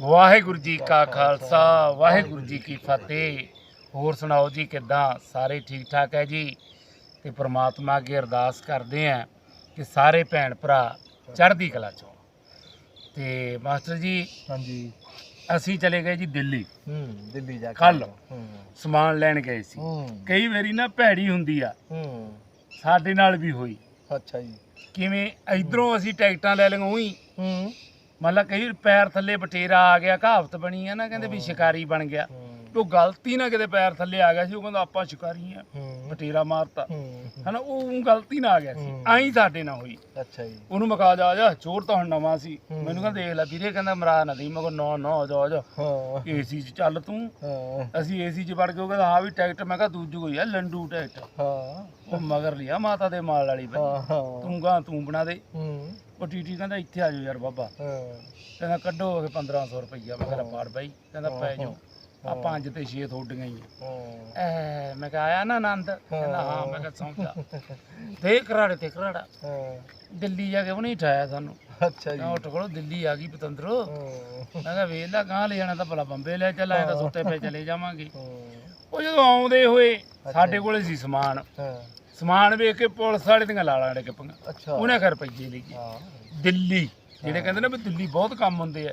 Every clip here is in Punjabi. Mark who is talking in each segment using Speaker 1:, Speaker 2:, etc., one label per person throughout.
Speaker 1: ਵਾਹਿਗੁਰੂ ਜੀ ਕਾ ਖਾਲਸਾ ਵਾਹਿਗੁਰੂ ਜੀ ਕੀ ਫਤਿਹ। ਹੋਰ ਸੁਣਾਓ ਜੀ ਕਿੱਦਾਂ? ਸਾਰੇ ਠੀਕ ਠਾਕ ਹੈ ਜੀ? ਤੇ ਪ੍ਰਮਾਤਮਾ ਅੱਗੇ ਅਰਦਾਸ ਕਰਦੇ ਆਂ ਕਿ ਸਾਰੇ ਭੈਣ ਭਰਾ ਚੜ੍ਹਦੀ ਕਲਾ ਚੋਂ ਤੇ ਮਾਸਟਰ ਜੀ
Speaker 2: ਹਾਂਜੀ।
Speaker 1: ਅਸੀਂ ਚਲੇ ਗਏ ਜੀ ਦਿੱਲੀ।
Speaker 2: ਹੂੰ ਦਿੱਲੀ ਜਾ ਕੇ।
Speaker 1: ਕੱਲ੍ਹ।
Speaker 2: ਹੂੰ।
Speaker 1: ਸਮਾਨ ਲੈਣ ਗਏ ਸੀ।
Speaker 2: ਹੂੰ।
Speaker 1: ਕਈ ਵਾਰੀ ਨਾ ਭੈੜੀ ਹੁੰਦੀ ਆ।
Speaker 2: ਹੂੰ।
Speaker 1: ਸਾਡੇ ਨਾਲ ਵੀ ਹੋਈ।
Speaker 2: ਅੱਛਾ ਜੀ।
Speaker 1: ਕਿਵੇਂ? ਇਧਰੋਂ ਅਸੀਂ ਟਿਕਟਾਂ ਲੈ ਲਈਆਂ ਉਹੀ।
Speaker 2: ਹੂੰ।
Speaker 1: ਮੰਨ ਲਾ ਕਈ ਪੈਰ ਥੱਲੇ ਬਟੇਰਾ ਆ ਗਿਆ ਕਹਾਵਤ ਬਣੀ ਆ ਨਾ ਕਹਿੰਦੇ ਵੀ ਸ਼ਿਕਾਰੀ ਬਣ ਗਿਆ।
Speaker 2: ਹੂੰ।
Speaker 1: ਉਹ ਗਲਤੀ ਨਾਲ ਕਿਤੇ ਪੈਰ ਥੱਲੇ ਆ ਗਿਆ ਸੀ ਉਹ ਕਹਿੰਦਾ ਆਪਾਂ ਸ਼ਿਕਾਰੀ ਆ
Speaker 2: ਹੂੰ।
Speaker 1: ਬਟੇਰਾ ਮਾਰਤਾ।
Speaker 2: ਹੂੰ।
Speaker 1: ਹਨਾ ਉਹ ਗਲਤੀ ਨਾਲ ਆ ਗਿਆ ਸੀ।
Speaker 2: ਹੂੰ।
Speaker 1: ਆਈ ਸਾਡੇ ਨਾਲ ਹੋਈ।
Speaker 2: ਅੱਛਾ ਜੀ।
Speaker 1: ਉਹਨੂੰ ਮੈਂ ਕਹਾ ਜਾ ਜਾ ਚੋਰ ਤਾਂ ਹੁਣ ਨਵਾਂ ਸੀ।
Speaker 2: ਹੂੰ।
Speaker 1: ਮੈਨੂੰ ਕਹਿੰਦਾ ਦੇਖ ਲੈ ਵੀਰੇ ਕਹਿੰਦਾ ਮਰਾ ਨਾ ਦੀ ਮੈਂ ਕਿਹਾ ਨਾ ਨਾ ਜਾ ਜਾ।
Speaker 2: ਹਾਂ।
Speaker 1: ਏਸੀ 'ਚ ਚੱਲ ਤੂੰ।
Speaker 2: ਹਾਂ।
Speaker 1: ਅਸੀਂ ਏਸੀ 'ਚ ਵੜ ਕੇ ਉਹ ਕਹਿੰਦਾ ਹਾਂ ਵੀ ਟਿਕਟ ਮੈਂ ਕਿਹਾ ਦੂਜੀ ਕੋਈ ਆ ਲੰਡੂ ਟਿਕਟ।
Speaker 2: ਹਾਂ।
Speaker 1: ਉਹ ਮਗਰ ਲਿਆ ਮਾਤਾ ਦੇ ਮਾਲ ਵਾਲੀ ਬਈ
Speaker 2: ਹਾਂ ਹਾਂ।
Speaker 1: ਤੂੰ ਗਾ ਤੂੰ ਬਣਾ ਦੇ।
Speaker 2: ਹੂੰ।
Speaker 1: ਉਹ ਟੀਟੀ ਕਹਿੰਦਾ ਇੱਥੇ ਆ ਜਾਓ ਯਾਰ ਬਾਬਾ। ਕਹਿੰਦਾ ਕੱਢੋ ਇਹ 1500 ਰੁਪਈਆ ਮੈਂ ਕਹਿੰਦਾ ਫੜ ਬਾਈ। ਕਹਿੰਦਾ ਪੈ ਜਾਓ। ਆ। ਪੰਜ ਤੇ 6 ਥੋਡੀਆਂ ਹੀ ਐ ਮੈਂ ਕਿਹਾ ਆਇਆ ਨਾ ਆਨੰਦ? ਕਹਿੰਦਾ ਹਾਂ ਮੈਂ ਕਿਹਾ ਸੌਂਚਾ ਦੇ ਕਰਾੜੇ ਤੇ ਕਰਾੜਾ
Speaker 2: ਹਾਂ।
Speaker 1: ਦਿੱਲੀ ਜਾ ਕੇ ਉਹ ਨਹੀਂ ਠਾਇਆ ਸਾਨੂੰ।
Speaker 2: ਅੱਛਾ ਜੀ।
Speaker 1: ਉੱਠ ਕੋਲ ਦਿੱਲੀ ਆ ਗਈ ਪਤੰਦਰੋ। ਮੈਂ ਕਿਹਾ ਵੇਖ ਲੈ ਗਾਂ ਲੈ ਜਾਣਾ ਤਾਂ ਭਲਾ ਬੰਬੇ ਲੈ ਚੱਲ ਆਏ ਤਾਂ ਸੁੱਤੇ ਪਏ ਚਲੇ ਜਾਵਾਂਗੇ। ਉਹ ਜਦੋਂ ਆਉਂਦੇ ਹੋਏ ਸਾਡੇ ਕੋਲੇ ਸੀ ਸਮਾਨ।
Speaker 2: ਹਾਂ।
Speaker 1: ਸਮਾਨ ਵੇਖ ਕੇ ਪੁਲਿਸ ਵਾਲੇ ਦੀਆਂ ਲਾਲਾਂ ਡੇ ਪਈਆਂ।
Speaker 2: ਅੱਛਾ।
Speaker 1: ਉਹਨੇ ਖਰ ਰੁਪਈਏ ਲੈ ਗਏ
Speaker 2: ਹਾਂ।
Speaker 1: ਦਿੱਲੀ। ਜਿਹੜੇ ਕਹਿੰਦੇ ਨੇ ਵੀ ਦਿੱਲੀ ਬਹੁਤ ਕੰਮ ਹੁੰਦੇ ਆ।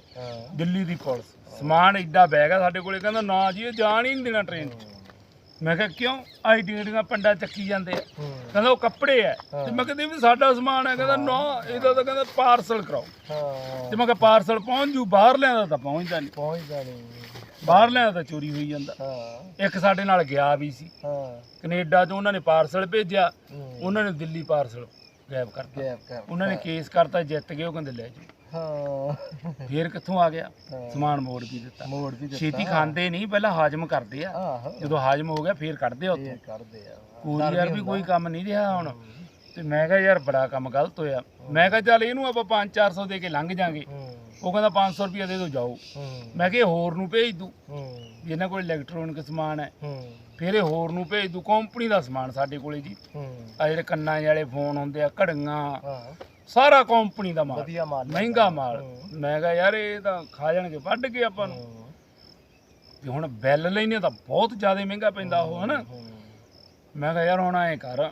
Speaker 1: ਦਿੱਲੀ ਦੀ ਪੁਲਿਸ। ਸਮਾਨ ਐਡਾ ਬੈਗ ਆ ਸਾਡੇ ਕੋਲੇ। ਕਹਿੰਦਾ ਨਾ ਜੀ ਇਹ ਜਾਣ ਹੀ ਨਹੀਂ ਦੇਣਾ ਟ੍ਰੇਨ 'ਚ। ਮੈਂ ਕਿਹਾ ਕਿਉਂ? ਆਈ ਡੀਆਂ ਪੰਡਾ ਚੱਕੀ ਜਾਂਦੇ ਆ। ਕਹਿੰਦਾ ਉਹ ਕੱਪੜੇ ਆ। ਤੇ ਮੈਂ ਕਹਿੰਦੀ ਵੀ ਸਾਡਾ ਸਮਾਨ ਹੈ ਕਹਿੰਦਾ ਨਾ ਇਹਦਾ ਤਾਂ ਕਹਿੰਦਾ ਪਾਰਸਲ ਕਰਾਓ।
Speaker 2: ਹਾਂ।
Speaker 1: ਤੇ ਮੈਂ ਕਿਹਾ ਪਾਰਸਲ ਪਹੁੰਚ ਜੂ ਬਾਹਰ ਲਿਆਂਦਾ ਤਾਂ ਪਹੁੰਚਦਾ ਨਹੀਂ।
Speaker 2: ਪਹੁੰਚਦਾ ਨਹੀਂ।
Speaker 1: ਬਾਹਰ ਲਿਆਂਦਾ ਤਾਂ ਚੋਰੀ ਹੋਈ ਜਾਂਦਾ।
Speaker 2: ਹਾਂ।
Speaker 1: ਇੱਕ ਸਾਡੇ ਨਾਲ ਗਿਆ ਵੀ ਸੀ।
Speaker 2: ਹਾਂ।
Speaker 1: ਕੈਨੇਡਾ ਤੋਂ ਉਹਨਾਂ ਨੇ ਪਾਰਸਲ ਭੇਜਿਆ। ਉਹਨਾਂ ਨੇ ਦਿੱਲੀ ਪਾਰਸਲ ਗਾਇਬ ਕਰਤਾ।
Speaker 2: ਗੈਪ ਕਰ
Speaker 1: ਉਹਨਾਂ ਨੇ ਕੇਸ ਕਰਤਾ ਜਿੱਤ ਗਏ ਉਹ ਕਹਿੰਦੇ ਲੈ ਜਾਓ।
Speaker 2: ਹਾਂ।
Speaker 1: ਫੇਰ ਕਿੱਥੋਂ ਆ ਗਿਆ। ਸਮਾਨ ਮੋੜ ਵੀ ਦਿੱਤਾ।
Speaker 2: ਮੋੜ ਵੀ ਦਿੱਤਾ।
Speaker 1: ਛੇਤੀ ਖਾਂਦੇ ਨਹੀਂ ਪਹਿਲਾਂ ਹਾਜ਼ਮ ਕਰਦੇ ਆ। ਜਦੋਂ ਹਾਜ਼ਮ ਹੋ ਗਿਆ ਫੇਰ ਕੱਢਦੇ ਆ ਉੱਥੋਂ।
Speaker 2: ਕਰਦੇ ਆ।
Speaker 1: ਕੋਈ ਯਾਰ ਵੀ ਕੋਈ ਕੰਮ ਨਹੀਂ ਰਿਹਾ ਹੁਣ। ਤੇ ਮੈਂ ਕਿਹਾ ਯਾਰ ਬੜਾ ਕੰਮ ਗਲਤ ਹੋਇਆ। ਮੈਂ ਕਿਹਾ ਚੱਲ ਇਹਨੂੰ ਆਪਾਂ 5-400 ਦੇ ਕੇ ਲੰਘ ਜਾਾਂਗੇ। ਉਹ ਕਹਿੰਦਾ 500 ਰੁਪਏ ਦੇ ਦਿਓ ਜਾਓ। ਮੈਂ ਕਿਹਾ ਹੋਰ ਨੂੰ ਭੇਜ ਦੂ। ਜਿਹਨਾਂ ਕੋਲ ਇਲੈਕਟ੍ਰੋਨਿਕ ਸਮਾਨ ਹੈ ਫਿਰ ਇਹ ਹੋਰ ਨੂੰ ਭੇਜ ਦੂ। ਕੰਪਨੀ ਦਾ ਸਮਾਨ ਸਾਡੇ ਕੋਲੇ ਜੀ। ਆ ਜਿਹੜੇ ਕੰਨਾਂ ਵਾਲੇ ਫੋਨ ਹੁੰਦੇ ਆ ਘੜੀਆਂ ਸਾਰਾ ਕੰਪਨੀ ਦਾ ਮਾਲ।
Speaker 2: ਵਧੀਆ ਮਾਲ
Speaker 1: ਮਹਿੰਗਾ ਮਾਲ। ਮੈਂ ਕਿਹਾ ਯਾਰ ਇਹ ਤਾਂ ਖਾ ਜਾਣਗੇ ਵੱਢ ਕੇ ਆਪਾਂ ਨੂੰ। ਤੇ ਹੁਣ ਬਿੱਲ ਲੈਨੇ ਤਾਂ ਬਹੁਤ ਜ਼ਿਆਦਾ ਮਹਿੰਗਾ ਪੈਂਦਾ ਉਹ ਹਨਾ। ਮੈਂ ਕਿਹਾ ਯਾਰ ਹੁਣ ਐ ਕਰ।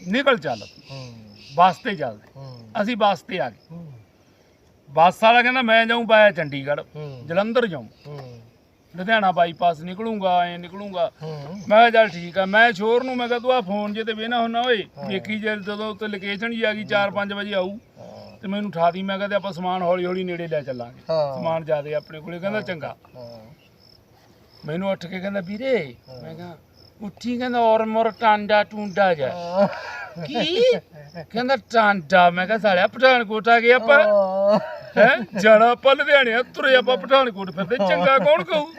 Speaker 1: ਨਿਕਲ ਚੱਲ।
Speaker 2: ਹੂੰ
Speaker 1: ਬੱਸ ਤੇ ਚੱਲਦੇ ਅਸੀਂ ਬੱਸ ਤੇ ਆ ਗਏ। ਬੱਸ ਵਾਲਾ ਕਹਿੰਦਾ ਮੈਂ ਜਾਊਂ ਬਾਇਆ ਚੰਡੀਗੜ੍ਹ ਜਲੰਧਰ ਜਾਊਂ। ਲੁਧਿਆਣਾ ਬਾਈਪਾਸ ਨਿਕਲੂੰਗਾ ਐ ਨਿਕਲੂੰਗਾ। ਮੈਂ ਕਿਹਾ ਚੱਲ ਠੀਕ ਆ। ਮੈਂ ਸ਼ੋਰ ਨੂੰ ਮੈਂ ਕਿਹਾ ਤੂੰ ਆ ਫੋਨ ਜੇ ਤੇ ਵੇਨਾ ਹੁੰਨਾ ਓਏ। ਵੇਖੀ ਜੇ ਜਦੋਂ ਉੱਤੇ ਲੋਕੇਸ਼ਨ ਜੀ ਆ ਗਈ 4-5 ਵਜੇ ਆਊ। ਤੇ ਮੈਨੂੰ ਉਠਾ ਦੀ ਮੈਂ ਕਿਹਾ ਤੇ ਆਪਾਂ ਸਮਾਨ ਹੌਲੀ ਹੌਲੀ ਨੇੜੇ ਲੈ ਚੱਲਾਂਗੇ। ਸਮਾਨ ਜ਼ਿਆਦੇ ਆਪਣੇ ਕੋਲੇ ਕਹਿੰਦਾ ਚੰਗਾ। ਮੈਨੂੰ ਉੱਠ ਕੇ ਕਹਿੰਦਾ ਵੀਰੇ ਮੈਂ ਕਿਹਾ ਉੱਠੀ ਕਹਿੰਦਾ ਔਰ ਮੋਰ ਟਾਂਡਾ ਟੁੰਡਾ ਜਾ ਕੀ? ਕਹਿੰਦਾ ਟਾਂਡਾ। ਮੈਂ ਕਿਹਾ ਸਾਲਿਆ ਪਠਾਨਕੋਟ ਆ ਗਏ ਆਪਾਂ।
Speaker 2: ਹਾਂ।
Speaker 1: ਜਾਣਾ ਆਪਾਂ ਲੁਧਿਆਣੇ ਆ, ਤੁਰੇ ਆਪਾਂ ਪਠਾਨਕੋਟ ਫਿਰਦੇ ਚੰਗਾ ਕੌਣ ਕਹੂ?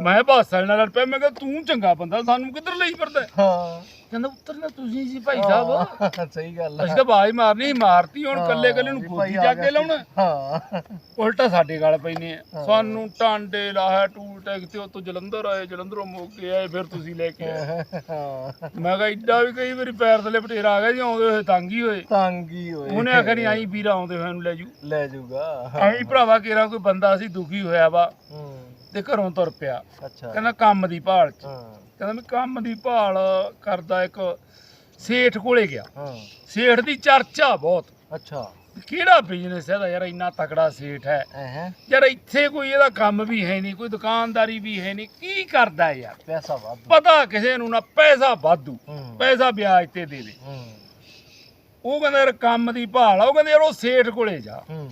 Speaker 1: ਮੈਂ ਬੱਸ ਵਾਲੇ ਨਾਲ ਲੜ ਪਿਆ ਮੈਂ ਕਿਹਾ ਤੂੰ ਚੰਗਾ ਬੰਦਾ ਸਾਨੂੰ ਕਿੱਧਰ ਲਈ ਫਿਰਦਾ?
Speaker 2: ਹਾਂ।
Speaker 1: ਕਹਿੰਦਾ ਉਤਰਨਾ ਤੁਸੀਂ ਸੀ ਭਾਈ ਸਾਹਿਬ।
Speaker 2: ਸਹੀ ਗੱਲ
Speaker 1: ਅਸੀਂ ਤਾਂ ਬਾਜ਼ ਮਾਰਨੀ ਸੀ, ਮਾਰਤੀ ਹੁਣ ਕੱਲੇ ਕੱਲੇ ਨੂੰ
Speaker 2: ਵੀ
Speaker 1: ਗੋਦੀ ਜਾ ਕੇ
Speaker 2: ਗਿਆ
Speaker 1: ਲਾਉਣਾ।
Speaker 2: ਹਾਂ।
Speaker 1: ਉਲਟਾ ਸਾਡੇ ਗਾਲ ਪੈਨੇ ਆ। ਸਾਨੂੰ ਟਾਂਡੇ ਲਾਇਆ ਟੂਲ ਟੈਕ ਤੇ ਉਤੋਂ ਜਲੰਧਰ ਆਏ ਜਲੰਧਰੋਂ ਮੋਗੇ ਆਏ ਫਿਰ ਤੁਸੀਂ ਲੈ ਕੇ ਆਏ।
Speaker 2: ਹਾਂ।
Speaker 1: ਮੈਂ ਕਿਹਾ ਇੱਡਾ ਵੀ ਕਈ ਵਾਰੀ ਪੈਰ ਥੱਲੇ ਬਟੇਰਾ ਆ ਗਿਆ ਜੀ ਆਉਂਦੇ ਹੋਏ ਤੰਗ ਹੀ ਹੋਏ।
Speaker 2: ਤੰਗੀ ਹੋਏ
Speaker 1: ਉਹਨੇ ਆਖਿਆ ਨਹੀਂ ਆਈ ਵੀਰਾ ਆਉਂਦੇ ਹੋਏ ਨੂੰ ਲੈ ਜੂ
Speaker 2: ਲੈ ਜਾਊਗਾ।
Speaker 1: ਆਈ ਭਰਾਵਾ ਕੇਰਾ ਕੋਈ ਬੰਦਾ ਸੀ ਦੁਖੀ ਹੋਇਆ ਵਾ
Speaker 2: ਹੂੰ।
Speaker 1: ਤੇ ਘਰੋਂ ਤੁਰ ਪਿਆ।
Speaker 2: ਅੱਛਾ।
Speaker 1: ਕਹਿੰਦਾ ਕੰਮ ਦੀ ਭਾਲ ਚ।
Speaker 2: ਹਾਂ।
Speaker 1: ਕਹਿੰਦਾ ਮੈਂ ਕੰਮ ਦੀ ਭਾਲ ਕਰਦਾ ਇੱਕ ਸੇਠ ਕੋਲੇ ਗਿਆ।
Speaker 2: ਹਾਂ।
Speaker 1: ਸੇਠ ਦੀ ਚਰਚਾ ਬਹੁਤ।
Speaker 2: ਅੱਛਾ।
Speaker 1: ਕਿਹੜਾ ਬਿਜ਼ਨਸ ਹੈ ਦਾ ਯਾਰ ਇੰਨਾ ਤਕੜਾ ਸੇਠ ਹੈ।
Speaker 2: ਐਹ।
Speaker 1: ਯਾਰ ਇੱਥੇ ਕੋਈ ਇਹਦਾ ਕੰਮ ਵੀ ਹੈ ਨਹੀਂ ਕੋਈ ਦੁਕਾਨਦਾਰੀ ਵੀ ਹੈ ਨਹੀਂ। ਕੀ ਕਰਦਾ ਹੈ ਯਾਰ?
Speaker 2: ਪੈਸਾ ਵਾਧੂ।
Speaker 1: ਪਤਾ ਕਿਸੇ ਨੂੰ ਨਾ ਪੈਸਾ ਵਾਧੂ।
Speaker 2: ਹੂੰ।
Speaker 1: ਪੈਸਾ ਵਿਆਜ ਤੇ ਦੇ ਦੇ।
Speaker 2: ਹੂੰ।
Speaker 1: ਉਹ ਕਹਿੰਦਾ ਯਾਰ ਕੰਮ ਦੀ ਭਾਲ ਆ। ਉਹ ਕਹਿੰਦੇ ਯਾਰ ਉਹ ਸੇਠ ਕੋਲੇ ਜਾ।
Speaker 2: ਹੂੰ।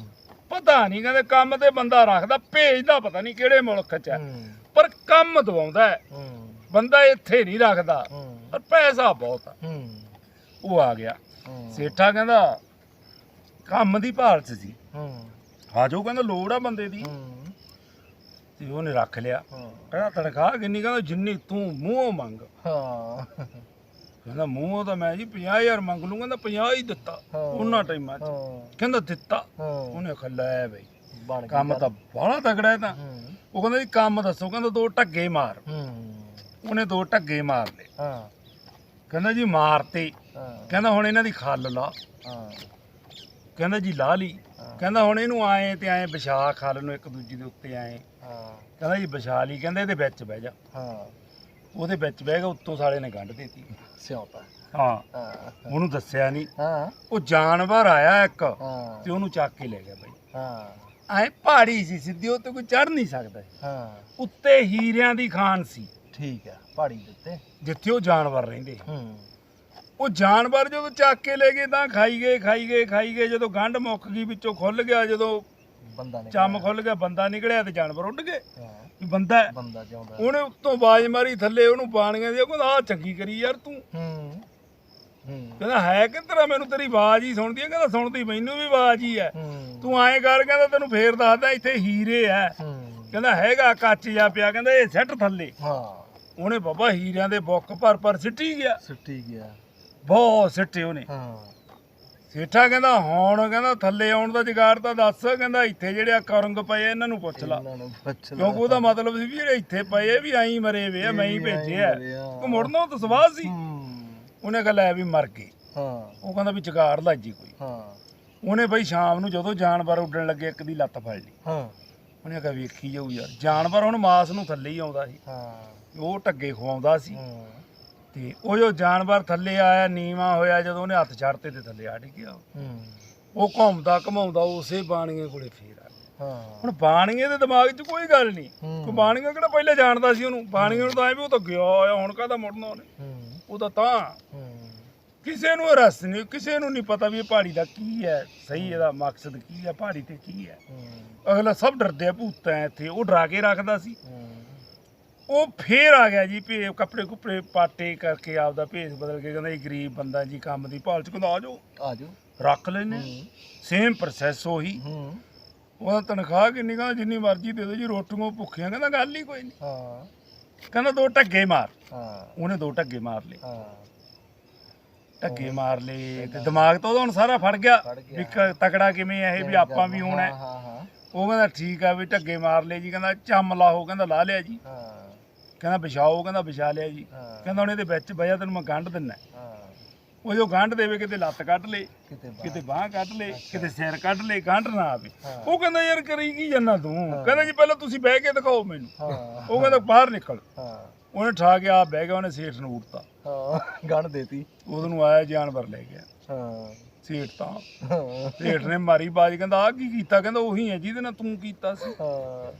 Speaker 1: ਪਤਾ ਨਹੀਂ ਕਹਿੰਦੇ ਕੰਮ ਤੇ ਬੰਦਾ ਰੱਖਦਾ ਭੇਜਦਾ ਪਤਾ ਨਹੀਂ ਕਿਹੜੇ ਮੁਲਕ 'ਚ ਹੈ।
Speaker 2: ਹੂੰ।
Speaker 1: ਪਰ ਕੰਮ ਦਵਾਉਂਦਾ ਹੈ।
Speaker 2: ਹੂੰ।
Speaker 1: ਬੰਦਾ ਇੱਥੇ ਨਹੀਂ ਰੱਖਦਾ। ਪਰ ਪੈਸਾ ਬਹੁਤ ਆ। ਉਹ ਆ ਗਿਆ। ਸੇਠਾ ਕਹਿੰਦਾ ਕੰਮ ਦੀ ਭਾਲ 'ਚ ਸੀ।
Speaker 2: ਹੂੰ।
Speaker 1: ਆਜੋ ਕਹਿੰਦਾ ਲੋੜ ਆ ਬੰਦੇ ਦੀ। ਤੇ ਉਹਨੇ ਰੱਖ ਲਿਆ। ਕਹਿੰਦਾ ਤਨਖਾਹ ਕਿੰਨੀ? ਕਹਿੰਦਾ ਜਿੰਨੀ ਤੂੰ ਮੂੰਹੋਂ ਮੰਗ।
Speaker 2: ਹਾਂ।
Speaker 1: ਕਹਿੰਦਾ ਮੂੰਹੋਂ ਤਾਂ ਮੈਂ ਜੀ 50000 ਮੰਗ ਲੂੰ। ਕਹਿੰਦਾ 50 ਹੀ ਦਿੱਤਾ। ਉਹਨਾਂ ਟਾਈਮਾਂ 'ਚ। ਕਹਿੰਦਾ ਦਿੱਤਾ। ਉਹਨੇ ਆਖਿਆ ਲੈ ਬਈ। ਕੰਮ। ਤਾਂ ਬਾਹਲਾ ਤਗੜਾ ਹੈ ਤਾਂ। ਉਹ ਕਹਿੰਦਾ ਜੀ ਕੰਮ ਦੱਸੋ। ਕਹਿੰਦਾ ਦੋ ਢੱਗੇ ਮਾਰ। ਉਹਨੇ ਦੋ ਢੱਗੇ ਮਾਰ ਲਏ।
Speaker 2: ਹਾਂ।
Speaker 1: ਕਹਿੰਦਾ ਜੀ ਮਾਰਤੇ।
Speaker 2: ਹਾਂ।
Speaker 1: ਕਹਿੰਦਾ ਹੁਣ ਇਹਨਾਂ ਦੀ ਖੱਲ ਲਾ।
Speaker 2: ਹਾਂ।
Speaker 1: ਕਹਿੰਦਾ ਜੀ ਲਾ ਲਈ। ਕਹਿੰਦਾ ਹੁਣ ਇਹਨੂੰ ਆਏ ਤੇ ਆਏ ਵਿਛਾ ਖਲ ਨੂੰ ਇੱਕ ਦੂਜੇ ਦੇ ਉੱਤੇ ਆਏ।
Speaker 2: ਹਾਂ।
Speaker 1: ਕਹਿੰਦਾ ਜੀ ਵਿਛਾ ਲਈ। ਕਹਿੰਦਾ ਇਹਦੇ ਵਿੱਚ ਬਹਿ ਜਾ।
Speaker 2: ਹਾਂ।
Speaker 1: ਉਹਦੇ ਵਿੱਚ ਬਹਿ ਗਿਆ ਉੱਤੋਂ ਸਾਲੇ ਨੇ ਗੰਢ ਦਿੱਤੀ।
Speaker 2: ਸਿਆਪਾ
Speaker 1: ਹਾਂ।
Speaker 2: ਹਾਂ।
Speaker 1: ਉਹਨੂੰ ਦੱਸਿਆ ਨਹੀਂ।
Speaker 2: ਹਾਂ।
Speaker 1: ਉਹ ਜਾਨਵਰ ਆਇਆ ਇੱਕ।
Speaker 2: ਹਾਂ।
Speaker 1: ਤੇ ਉਹਨੂੰ ਚੱਕ ਕੇ ਲੈ ਗਿਆ ਬਾਈ।
Speaker 2: ਹਾਂ।
Speaker 1: ਐ ਪਹਾੜੀ ਸੀ ਸਿੱਧੀ ਉੱਤੇ ਕੋਈ ਚੜ ਨਹੀਂ ਸਕਦਾ।
Speaker 2: ਹਾਂ।
Speaker 1: ਉੱਤੇ ਹੀਰਿਆਂ ਦੀ ਖਾਨ ਸੀ।
Speaker 2: ਠੀਕ ਆ ਪਹਾੜੀ ਦੇ ਉੱਤੇ।
Speaker 1: ਜਿੱਥੇ ਉਹ ਜਾਨਵਰ ਰਹਿੰਦੇ।
Speaker 2: ਹੂੰ।
Speaker 1: ਉਹ ਜਾਨਵਰ ਜਦੋਂ ਚੱਕ ਕੇ ਲੈ ਗਏ ਤਾਂ ਖਾਈ ਗਏ ਖਾਈ ਗਏ ਖਾਈ ਗਏ। ਜਦੋਂ ਗੰਢ ਮੁੱਕ ਗਈ ਵਿੱਚੋਂ ਖੁੱਲ ਗਿਆ ਜਦੋਂ
Speaker 2: ਬੰਦਾ ਨੇ
Speaker 1: ਚੰਮ ਖੁੱਲ ਗਿਆ ਬੰਦਾ ਨਿਕਲਿਆ ਤੇ ਜਾਨਵਰ ਉੱਡ ਗਏ।
Speaker 2: ਹਾਂ।
Speaker 1: ਵੀ ਬੰਦਾ ਹੈ।
Speaker 2: ਬੰਦਾ ਜਿਉਂਦਾ।
Speaker 1: ਉਹਨੇ ਉੱਤੋਂ ਬਾਜ ਮਾਰੀ ਥੱਲੇ ਉਹਨੂੰ ਪਾਣੀਆਂ ਦੀ ਉਹ ਕਹਿੰਦਾ ਆ ਚੰਗੀ ਕਰੀ ਯਾਰ ਤੂੰ।
Speaker 2: ਹੂੰ। ਹੂੰ।
Speaker 1: ਕਹਿੰਦਾ ਹੈ ਕਿੰਦਰਾ ਮੈਨੂੰ ਤੇਰੀ ਆਵਾਜ਼ ਹੀ ਸੁਣਦੀ ਹੈ। ਕਹਿੰਦਾ ਸੁਣਦੀ ਮੈਨੂੰ ਵੀ ਆਵਾਜ਼ ਹੀ ਹੈ।
Speaker 2: ਹੂੰ।
Speaker 1: ਤੂੰ ਐਂ ਕਰ ਕਹਿੰਦਾ ਤੈਨੂੰ ਫੇਰ ਦੱਸਦਾ ਇੱਥੇ ਹੀਰੇ ਐ
Speaker 2: ਹੂੰ।
Speaker 1: ਕਹਿੰਦਾ ਹੈਗਾ ਕੱਚ ਜਾ ਪਿਆ। ਕਹਿੰਦਾ ਇਹ ਸੱਟ ਥੱਲੇ।
Speaker 2: ਹਾਂ।
Speaker 1: ਉਹਨੇ ਬਾਬਾ ਹੀਰਿਆਂ ਦੇ ਬੁੱਕ ਭਰ ਭਰ ਸਿੱਟੀ ਗਿਆ।
Speaker 2: ਸੁੱਟੀ ਗਿਆ।
Speaker 1: ਬਹੁਤ ਸਿੱਟੇ ਉਹਨੇ।
Speaker 2: ਹਾਂ।
Speaker 1: ਸੇਠਾ ਕਹਿੰਦਾ ਹੁਣ ਕਹਿੰਦਾ ਥੱਲੇ ਆਉਣ ਦਾ ਜਗਾੜ ਤਾਂ ਦੱਸ ਕਹਿੰਦਾ ਇੱਥੇ ਜਿਹੜੇ ਆ ਕਰੰਗ ਪਏ ਆ, ਇਹਨਾਂ ਨੂੰ ਪੁੱਛ ਲਾ।
Speaker 2: ਇਹਨਾਂ ਨੂੰ ਪੁੱਛ ਲਾ
Speaker 1: ਕਿਉਂਕਿ ਉਹਦਾ ਮਤਲਬ ਸੀ ਵੀ ਜਿਹੜੇ ਇੱਥੇ ਪਏ ਆ, ਵੀ ਐਂ ਮਰੇ ਵੇ ਆ ਮੈਂ ਹੀ
Speaker 2: ਵੀ ਐਂ
Speaker 1: ਭੇਜਿਆ
Speaker 2: ਮਰੇ ਆ।
Speaker 1: ਉਹ ਮੁੜਨੋਂ ਤਾਂ ਸਵਾਹ ਸੀ।
Speaker 2: ਹੂੰ।
Speaker 1: ਉਹਨੇ ਕਿਹਾ ਲੈ ਵੀ ਮਰ ਗਏ।
Speaker 2: ਹਾਂ।
Speaker 1: ਉਹ ਕਹਿੰਦਾ ਵੀ ਜਗਾੜ ਲੱਜੀ ਕੋਈ।
Speaker 2: ਹਾਂ।
Speaker 1: ਉਹਨੇ ਬਈ ਸ਼ਾਮ ਨੂੰ ਜਦੋਂ ਜਾਨਵਰ ਉੱਡਣ ਲੱਗੇ ਇੱਕ ਦੀ ਲੱਤ ਫੜ ਲਈ।
Speaker 2: ਹਾਂ।
Speaker 1: ਉਹਨੇ ਕਿਹਾ ਵੇਖੀ ਜਾਊ ਯਾਰ। ਜਾਨਵਰ ਹੁਣ ਮਾਸ ਨੂੰ ਥੱਲੇ ਹੀ ਆਉਂਦਾ ਸੀ।
Speaker 2: ਹਾਂ।
Speaker 1: ਉਹ ਟੱਗੇ ਖਵਾਉਂਦਾ ਸੀ। ਤੇ ਉਹ ਜੋ ਜਾਨਵਰ ਥੱਲੇ ਆਇਆ ਨੀਵਾ ਹੋਇਆ ਜਦੋਂ ਉਹਨੇ ਹੱਥ ਛੱਡਤੇ ਤੇ ਥੱਲੇ ਆ ਡਿੱਗਿਆ ਉਹ। ਘੁੰਮਦਾ ਘਮਾਉਂਦਾ ਉਸੇ ਬਾਣੀਏ ਕੋਲੇ ਫੇਰ ਆ ਗਿਆ।
Speaker 2: ਹਾਂ।
Speaker 1: ਹੁਣ ਬਾਣੀਏ ਦੇ ਦਿਮਾਗ 'ਚ ਕੋਈ ਗੱਲ ਨਹੀਂ। ਕੋਈ ਬਾਣੀਆ ਕਿਹੜਾ ਪਹਿਲੇ ਜਾਣਦਾ ਸੀ ਉਹਨੂੰ? ਬਾਣੀਏ ਨੂੰ ਤਾਂ ਐ ਵੀ ਉਹ ਤਾਂ ਗਿਆ ਹੋਇਆ ਹੁਣ ਕਾਹਦਾ ਮੁੜਨਾ ਉਹਨੇ? ਉਹ ਤਾਂ ਤਾਂ। ਕਿਸੇ ਨੂੰ ਰਸ ਨਹੀਂ ਕਿਸੇ ਨੂੰ ਨਹੀਂ ਪਤਾ ਵੀ ਇਹ ਪਹਾੜੀ ਦਾ ਕੀ ਹੈ ਸਹੀ ਇਹਦਾ ਮਕਸਦ ਕੀ ਹੈ ਪਹਾੜੀ ਤੇ ਕੀ ਹੈ। ਅਗਲਾ ਸਭ ਡਰਦੇ ਆ ਭੂਤਾਂ ਇੱਥੇ ਉਹ ਡਰਾ ਕੇ ਰੱਖਦਾ ਸੀ। ਉਹ ਫੇਰ ਆ ਗਿਆ ਜੀ ਭੇ ਕੱਪੜੇ ਕੁਪੜੇ ਪਾਟੇ ਕਰਕੇ ਆਪਦਾ ਭੇਸ ਬਦਲ ਕੇ ਕਹਿੰਦਾ ਇਹ ਗਰੀਬ ਬੰਦਾ ਜੀ ਕੰਮ ਦੀ ਭਾਲ ਚ ਕਹਿੰਦਾ ਆ ਜਾਓ।
Speaker 2: ਆ ਜਾਓ।
Speaker 1: ਰੱਖ ਲੈਨੇ। ਸੇਮ ਪ੍ਰੋਸੈਸ ਉਹੀ।
Speaker 2: ਹੂੰ।
Speaker 1: ਉਹਦਾ ਤਨਖਾਹ ਕਿੰਨੀ ਕਾ ਜਿੰਨੀ ਮਰਜ਼ੀ ਦੇ ਦਿਓ ਜੀ ਰੋਟੀਆਂ ਭੁੱਖੀਆਂ। ਕਹਿੰਦਾ ਗੱਲ ਹੀ ਕੋਈ ਨਹੀਂ
Speaker 2: ਹਾਂ।
Speaker 1: ਕਹਿੰਦਾ ਦੋ ਢੱਗੇ ਮਾਰ।
Speaker 2: ਹਾਂ।
Speaker 1: ਉਹਨੇ ਦੋ ਢੱਗੇ ਮਾਰ ਲਏ।
Speaker 2: ਹਾਂ।
Speaker 1: ਢੱਗੇ ਮਾਰ ਲਏ ਤੇ ਦਿਮਾਗ ਤਾਂ ਉਹਦਾ ਹੁਣ ਸਾਰਾ ਫੜ ਗਿਆ
Speaker 2: ਫੜ ਗਿਆ।
Speaker 1: ਵੀ ਕ- ਤਕੜਾ ਕਿਵੇਂ ਆ ਇਹ ਵੀ ਆਪਾਂ ਵੀ ਹੋਣਾ। ਹੈ।
Speaker 2: ਹਾਂ ਹਾਂ। ਹਾਂ
Speaker 1: ਉਹ ਕਹਿੰਦਾ ਠੀਕ ਆ ਵੀ ਢੱਗੇ ਮਾਰ ਲਏ ਜੀ। ਕਹਿੰਦਾ ਚੰਮ ਲਾਹੋ। ਕਹਿੰਦਾ ਲਾ ਲਿਆ ਜੀ।
Speaker 2: ਹਾਂ।
Speaker 1: ਕਹਿੰਦਾ ਵਿਛਾਓ ਕਹਿੰਦਾ ਵਿਛਾ ਲਿਆ ਜੀ। ਕਹਿੰਦਾ ਹੁਣ ਇਹਦੇ ਵਿੱਚ ਜਾ ਤੈਨੂੰ ਮੈਂ ਗੰਢ ਦਿੰਨਾ।
Speaker 2: ਹਾਂ।
Speaker 1: ਉਹ ਜੋ ਗੰਢ ਦੇਵੇ ਕਿਤੇ ਲੱਤ ਕੱਢ ਲੇ
Speaker 2: ਕਿਤੇ
Speaker 1: ਬਾਹ। ਕੱਢ ਲੇ ਕਿਤੇ ਸਿਰ ਕੱਢ ਲੇ ਗੰਢ ਨਾ ਆਵੇ। ਉਹ ਕਹਿੰਦਾ ਯਾਰ ਕਰੀ ਕੀ ਜੰਨਾ ਤੂੰ? ਕਹਿੰਦਾ ਜੀ ਪਹਿਲਾਂ ਤੁਸੀਂ ਬਹਿ ਕੇ ਦਿਖਾਓ ਮੈਨੂੰ। ਉਹ ਕਹਿੰਦਾ ਬਾਹਰ ਨਿਕਲ।
Speaker 2: ਹਾਂ।
Speaker 1: ਉਹਨੇ ਠਾ ਕੇ ਆ ਬਹਿ ਗਿਆ ਉਹਨੇ ਸੇਠ ਨੂੰ ਉੜਤਾ
Speaker 2: ਹਾਂ ਗਣ ਦੇਤੀ।
Speaker 1: ਉਹਨੂੰ ਨੂੰ ਆਇਆ ਜਾਨਵਰ ਲੈ ਗਿਆ।
Speaker 2: ਹਾਂ।
Speaker 1: ਸੇਠ ਤਾਂ। ਸੇਠ ਨੇ ਮਾਰੀ ਬਾਜ ਕਹਿੰਦਾ ਆ ਕੀ ਕੀਤਾ? ਕਹਿੰਦਾ ਉਹੀ ਹੈ ਜਿਹਦੇ ਨਾਲ ਤੂੰ ਕੀਤਾ ਸੀ।
Speaker 2: ਹਾਂ।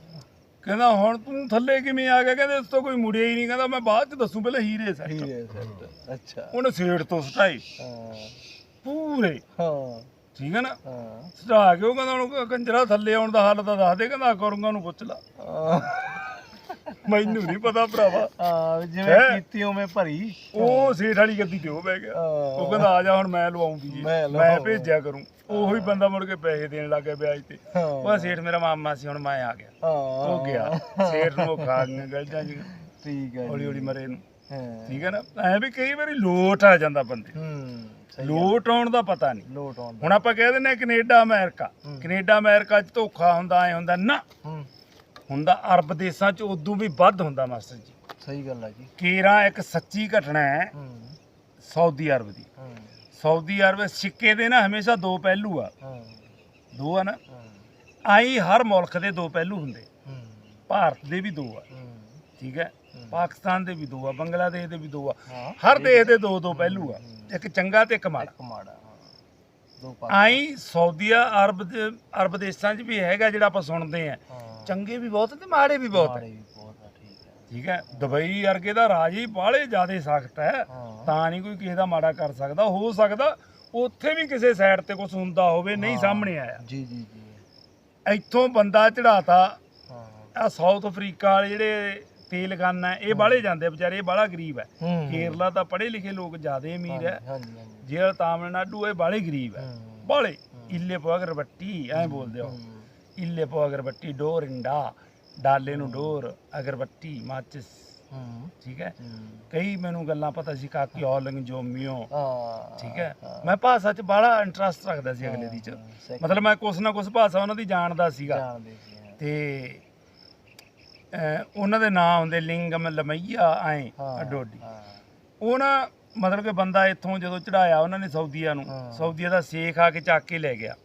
Speaker 1: ਕਹਿੰਦਾ ਹੁਣ ਤੂੰ ਥੱਲੇ ਕਿਵੇਂ ਆ ਗਿਆ? ਕਹਿੰਦੇ ਇਸ ਤੋਂ ਕੋਈ ਮੁੜਿਆ ਹੀ ਨਹੀਂ। ਕਹਿੰਦਾ ਮੈਂ ਬਾਅਦ ਚ ਦੱਸੂ ਪਹਿਲਾਂ ਹੀਰੇ ਸੈੱਟ
Speaker 2: ਠੀਕ ਹੈ ਅੱਛਾ।
Speaker 1: ਉਹਨੇ ਸੇਠ ਤੋਂ ਸਟਾਈ।
Speaker 2: ਹਾਂ।
Speaker 1: ਪੂਰੇ।
Speaker 2: ਹਾਂ।
Speaker 1: ਠੀਕ ਹੈ ਨਾ?
Speaker 2: ਹਾਂ।
Speaker 1: ਸਟਾ ਕੇ ਉਹ ਕਹਿੰਦਾ ਉਹਨੂੰ ਕੰਜਰਾ ਥੱਲੇ ਆਉਣ ਦਾ ਹੱਲ ਤਾਂ ਦੱਸ ਦੇ। ਕਹਿੰਦਾ ਕਰੂੰਗਾ ਉਹਨੂੰ ਪੁੱਛ ਲਾ।
Speaker 2: ਹਾਂ।
Speaker 1: ਮੈਨੂੰ ਨਹੀਂ ਪਤਾ ਭਰਾਵਾ।
Speaker 2: ਹਾਂ ਜਿਵੇਂ
Speaker 1: ਹੈਂ?
Speaker 2: ਕੀਤੀ ਉਵੇਂ ਭਰੀ।
Speaker 1: ਉਹ ਸੇਠ ਵਾਲੀ ਗੱਦੀ ਤੇ ਉਹ ਬਹਿ ਗਿਆ। ਉਹ ਕਹਿੰਦਾ ਆ ਜਾ ਹੁਣ ਮੈਂ ਲਵਾਉਂਗੀ ਜੀ
Speaker 2: ਮੈਂ
Speaker 1: ਮੈਂ
Speaker 2: ਲਵਾਊਂ।
Speaker 1: ਭੇਜਿਆ ਕਰੂੰ। ਉਹੀ ਬੰਦਾ ਮੁੜ ਕੇ ਪੈਸੇ ਦੇਣ ਲੱਗ ਗਿਆ ਵਿਆਜ ਤੇ।
Speaker 2: ਹਾਂ।
Speaker 1: ਉਹ ਸੇਠ ਮੇਰਾ ਮਾਮਾ ਸੀ ਹੁਣ ਮੈਂ ਆ ਗਿਆ।
Speaker 2: ਹਾਂ।
Speaker 1: ਉਹ ਗਿਆ। ਸੇਠ ਨੂੰ ਉਹ ਖਾ ਗਈਆਂ ਗਲਜਾਂ ਜੀ
Speaker 2: ਠੀਕ ਹੈ
Speaker 1: ਹੌਲੀ ਹੌਲੀ ਮਰੇ ਨੂੰ।
Speaker 2: ਹਾਂ।
Speaker 1: ਠੀਕ ਹੈ ਨਾ? ਐ ਵੀ ਕਈ ਵਾਰੀ ਲੋਟ ਆ ਜਾਂਦਾ ਬੰਦੇ।
Speaker 2: ਹੂੰ ਸਹੀ
Speaker 1: ਲੋਟ ਆਉਣ ਦਾ ਪਤਾ ਨਹੀਂ
Speaker 2: ਲੋਟ ਆਉਂਦਾ
Speaker 1: ਹੁਣ ਆਪਾਂ ਕਹਿ ਦਿੰਦੇ ਆ ਕੈਨੇਡਾ ਅਮਰੀਕਾ।
Speaker 2: ਹੂੰ।
Speaker 1: ਕੈਨੇਡਾ ਅਮਰੀਕਾ 'ਚ ਧੋਖਾ ਹੁੰਦਾ ਐ ਹੁੰਦਾ। ਨਾ।
Speaker 2: ਹੂੰ।
Speaker 1: ਹੁੰਦਾ ਅਰਬ ਦੇਸ਼ਾਂ 'ਚ ਉਦੋਂ ਵੀ ਵੱਧ ਹੁੰਦਾ ਮਾਸਟਰ ਜੀ।
Speaker 2: ਸਹੀ ਗੱਲ ਹੈ ਜੀ।
Speaker 1: ਕੇਰਾ ਇੱਕ ਸੱਚੀ ਘਟਨਾ ਹੈ
Speaker 2: ਹੂੰ।
Speaker 1: ਸਾਊਦੀ ਅਰਬ ਦੀ।
Speaker 2: ਹੂੰ।
Speaker 1: ਸਾਊਦੀ ਅਰਬ ਸਿੱਕੇ ਦੇ ਨਾ ਹਮੇਸ਼ਾ ਦੋ ਪਹਿਲੂ ਆ।
Speaker 2: ਹਾਂ।
Speaker 1: ਦੋ ਆ ਨਾ। ਆਈ ਹਰ ਮੁਲਕ ਦੇ ਦੋ ਪਹਿਲੂ ਹੁੰਦੇ।
Speaker 2: ਹੂੰ।
Speaker 1: ਭਾਰਤ ਦੇ ਵੀ ਦੋ ਆ। ਠੀਕ ਹੈ। ਪਾਕਿਸਤਾਨ ਦੇ ਵੀ ਦੋ ਆ ਬੰਗਲਾਦੇਸ਼ ਦੇ ਵੀ ਦੋ ਆ। ਹਰ ਦੇਸ਼ ਦੇ ਦੋ ਦੋ ਪਹਿਲੂ ਆ। ਇੱਕ ਚੰਗਾ ਤੇ ਇੱਕ ਮਾੜਾ।
Speaker 2: ਇੱਕ ਮਾੜਾ। ਹਾਂ ਦੋ ਪਾ
Speaker 1: ਆਈ ਸਾਊਦੀ ਅਰਬ ਦੇ ਅਰਬ ਦੇਸ਼ਾਂ 'ਚ ਵੀ ਹੈਗਾ ਜਿਹੜਾ ਆਪਾਂ ਸੁਣਦੇ ਆ।
Speaker 2: ਹਾਂ।
Speaker 1: ਚੰਗੇ ਵੀ ਬਹੁਤ ਤੇ ਮਾੜੇ ਵੀ ਬਹੁਤ। ਹੈ
Speaker 2: ਆ ਠੀਕ ਹੈ
Speaker 1: ਹੈ ਦੁਬਈ ਵਰਗੇ ਦਾ ਰਾਜ ਹੀ ਬਾਹਲੇ ਜ਼ਿਆਦਾ ਸਖਤ ਹੈ।
Speaker 2: ਹਾਂ।
Speaker 1: ਤਾਂ ਨਹੀਂ ਕੋਈ ਕਿਸੇ ਦਾ ਮਾੜਾ ਕਰ ਸਕਦਾ ਹੋ ਸਕਦਾ ਉੱਥੇ ਵੀ ਕਿਸੇ ਸਾਈਡ ਤੇ ਕੁਝ ਹੁੰਦਾ ਹੋਵੇ ਨਹੀਂ
Speaker 2: ਹਾਂ।
Speaker 1: ਸਾਹਮਣੇ ਆਇਆ।
Speaker 2: ਜੀ ਜੀ ਜੀ।
Speaker 1: ਇੱਥੋਂ ਬੰਦਾ ਚੜਾਤਾ
Speaker 2: ਹਾਂ।
Speaker 1: ਆ ਸਾਊਥ ਅਫਰੀਕਾ ਵਾਲੇ ਜਿਹੜੇ ਤੇਲਗਾਨਾ ਇਹ ਬਾਹਲੇ ਜਾਂਦੇ ਆ ਵਿਚਾਰੇ ਇਹ ਬਾਹਲਾ ਗਰੀਬ ਹੈ।
Speaker 2: ਹੂੰ।
Speaker 1: ਕੇਰਲਾ ਤਾਂ ਪੜ੍ਹੇ ਲਿਖੇ ਲੋਕ ਜ਼ਿਆਦਾ ਅਮੀਰ ਹੈ।
Speaker 2: ਹਾਂਜੀ ਹਾਂਜੀ।
Speaker 1: ਜਿਹੜਾ ਤਾਮਿਲਨਾਡੂ ਇਹ ਬਾਹਲੇ ਗਰੀਬ ਹੈ ਬਾਹਲੇ। ਇੱਲੇ ਪੋ ਅਗਰਬੱਤੀ ਐਂ ਬੋਲਦੇ ਹੋ। ਇੱਲੇ ਪੋ ਅਗਰਬੱਤੀ ਡੋਰ ਇੰਡਾ ਡਾਲੇ ਨੂੰ ਡੋਰ ਅਗਰਬੱਤੀ ਮਾਚਿਸ। ਠੀਕ ਹੈ? ਕਈ ਮੈਨੂੰ ਗੱਲਾਂ ਪਤਾ ਸੀ ਕਾਕੀ ਔਲੰਗ ਜੋਮਿਓ। ਠੀਕ ਹੈ? ਮੈਂ ਭਾਸ਼ਾ 'ਚ ਬੜਾ ਇੰਟਰਸਟ ਰੱਖਦਾ ਸੀ ਅਗਲੇ ਦੀ 'ਚ। ਮਤਲਬ ਮੈਂ ਕੁਛ ਨਾ ਕੁਛ ਭਾਸ਼ਾ ਉਹਨਾਂ ਦੀ ਜਾਣਦਾ ਸੀਗਾ। ਤੇ ਉਹਨਾਂ ਦੇ ਨਾਂ ਹੁੰਦੇ ਲਿੰਗਮ ਲਮਈਆ ਐ ਅਡੋਡੀ।
Speaker 2: ਹਾਂ।
Speaker 1: ਉਹ ਨਾ ਮਤਲਬ ਕਿ ਬੰਦਾ ਇੱਥੋਂ ਜਦੋਂ ਚੜਾਇਆ ਉਹਨਾਂ ਨੇ ਸਾਊਦੀਆ ਨੂੰ
Speaker 2: ਹਾਂ।
Speaker 1: ਸਾਊਦੀਆ ਦਾ ਸ਼ੇਖ ਆ ਕੇ ਚੱਕ ਕੇ ਲੈ ਗਿਆ।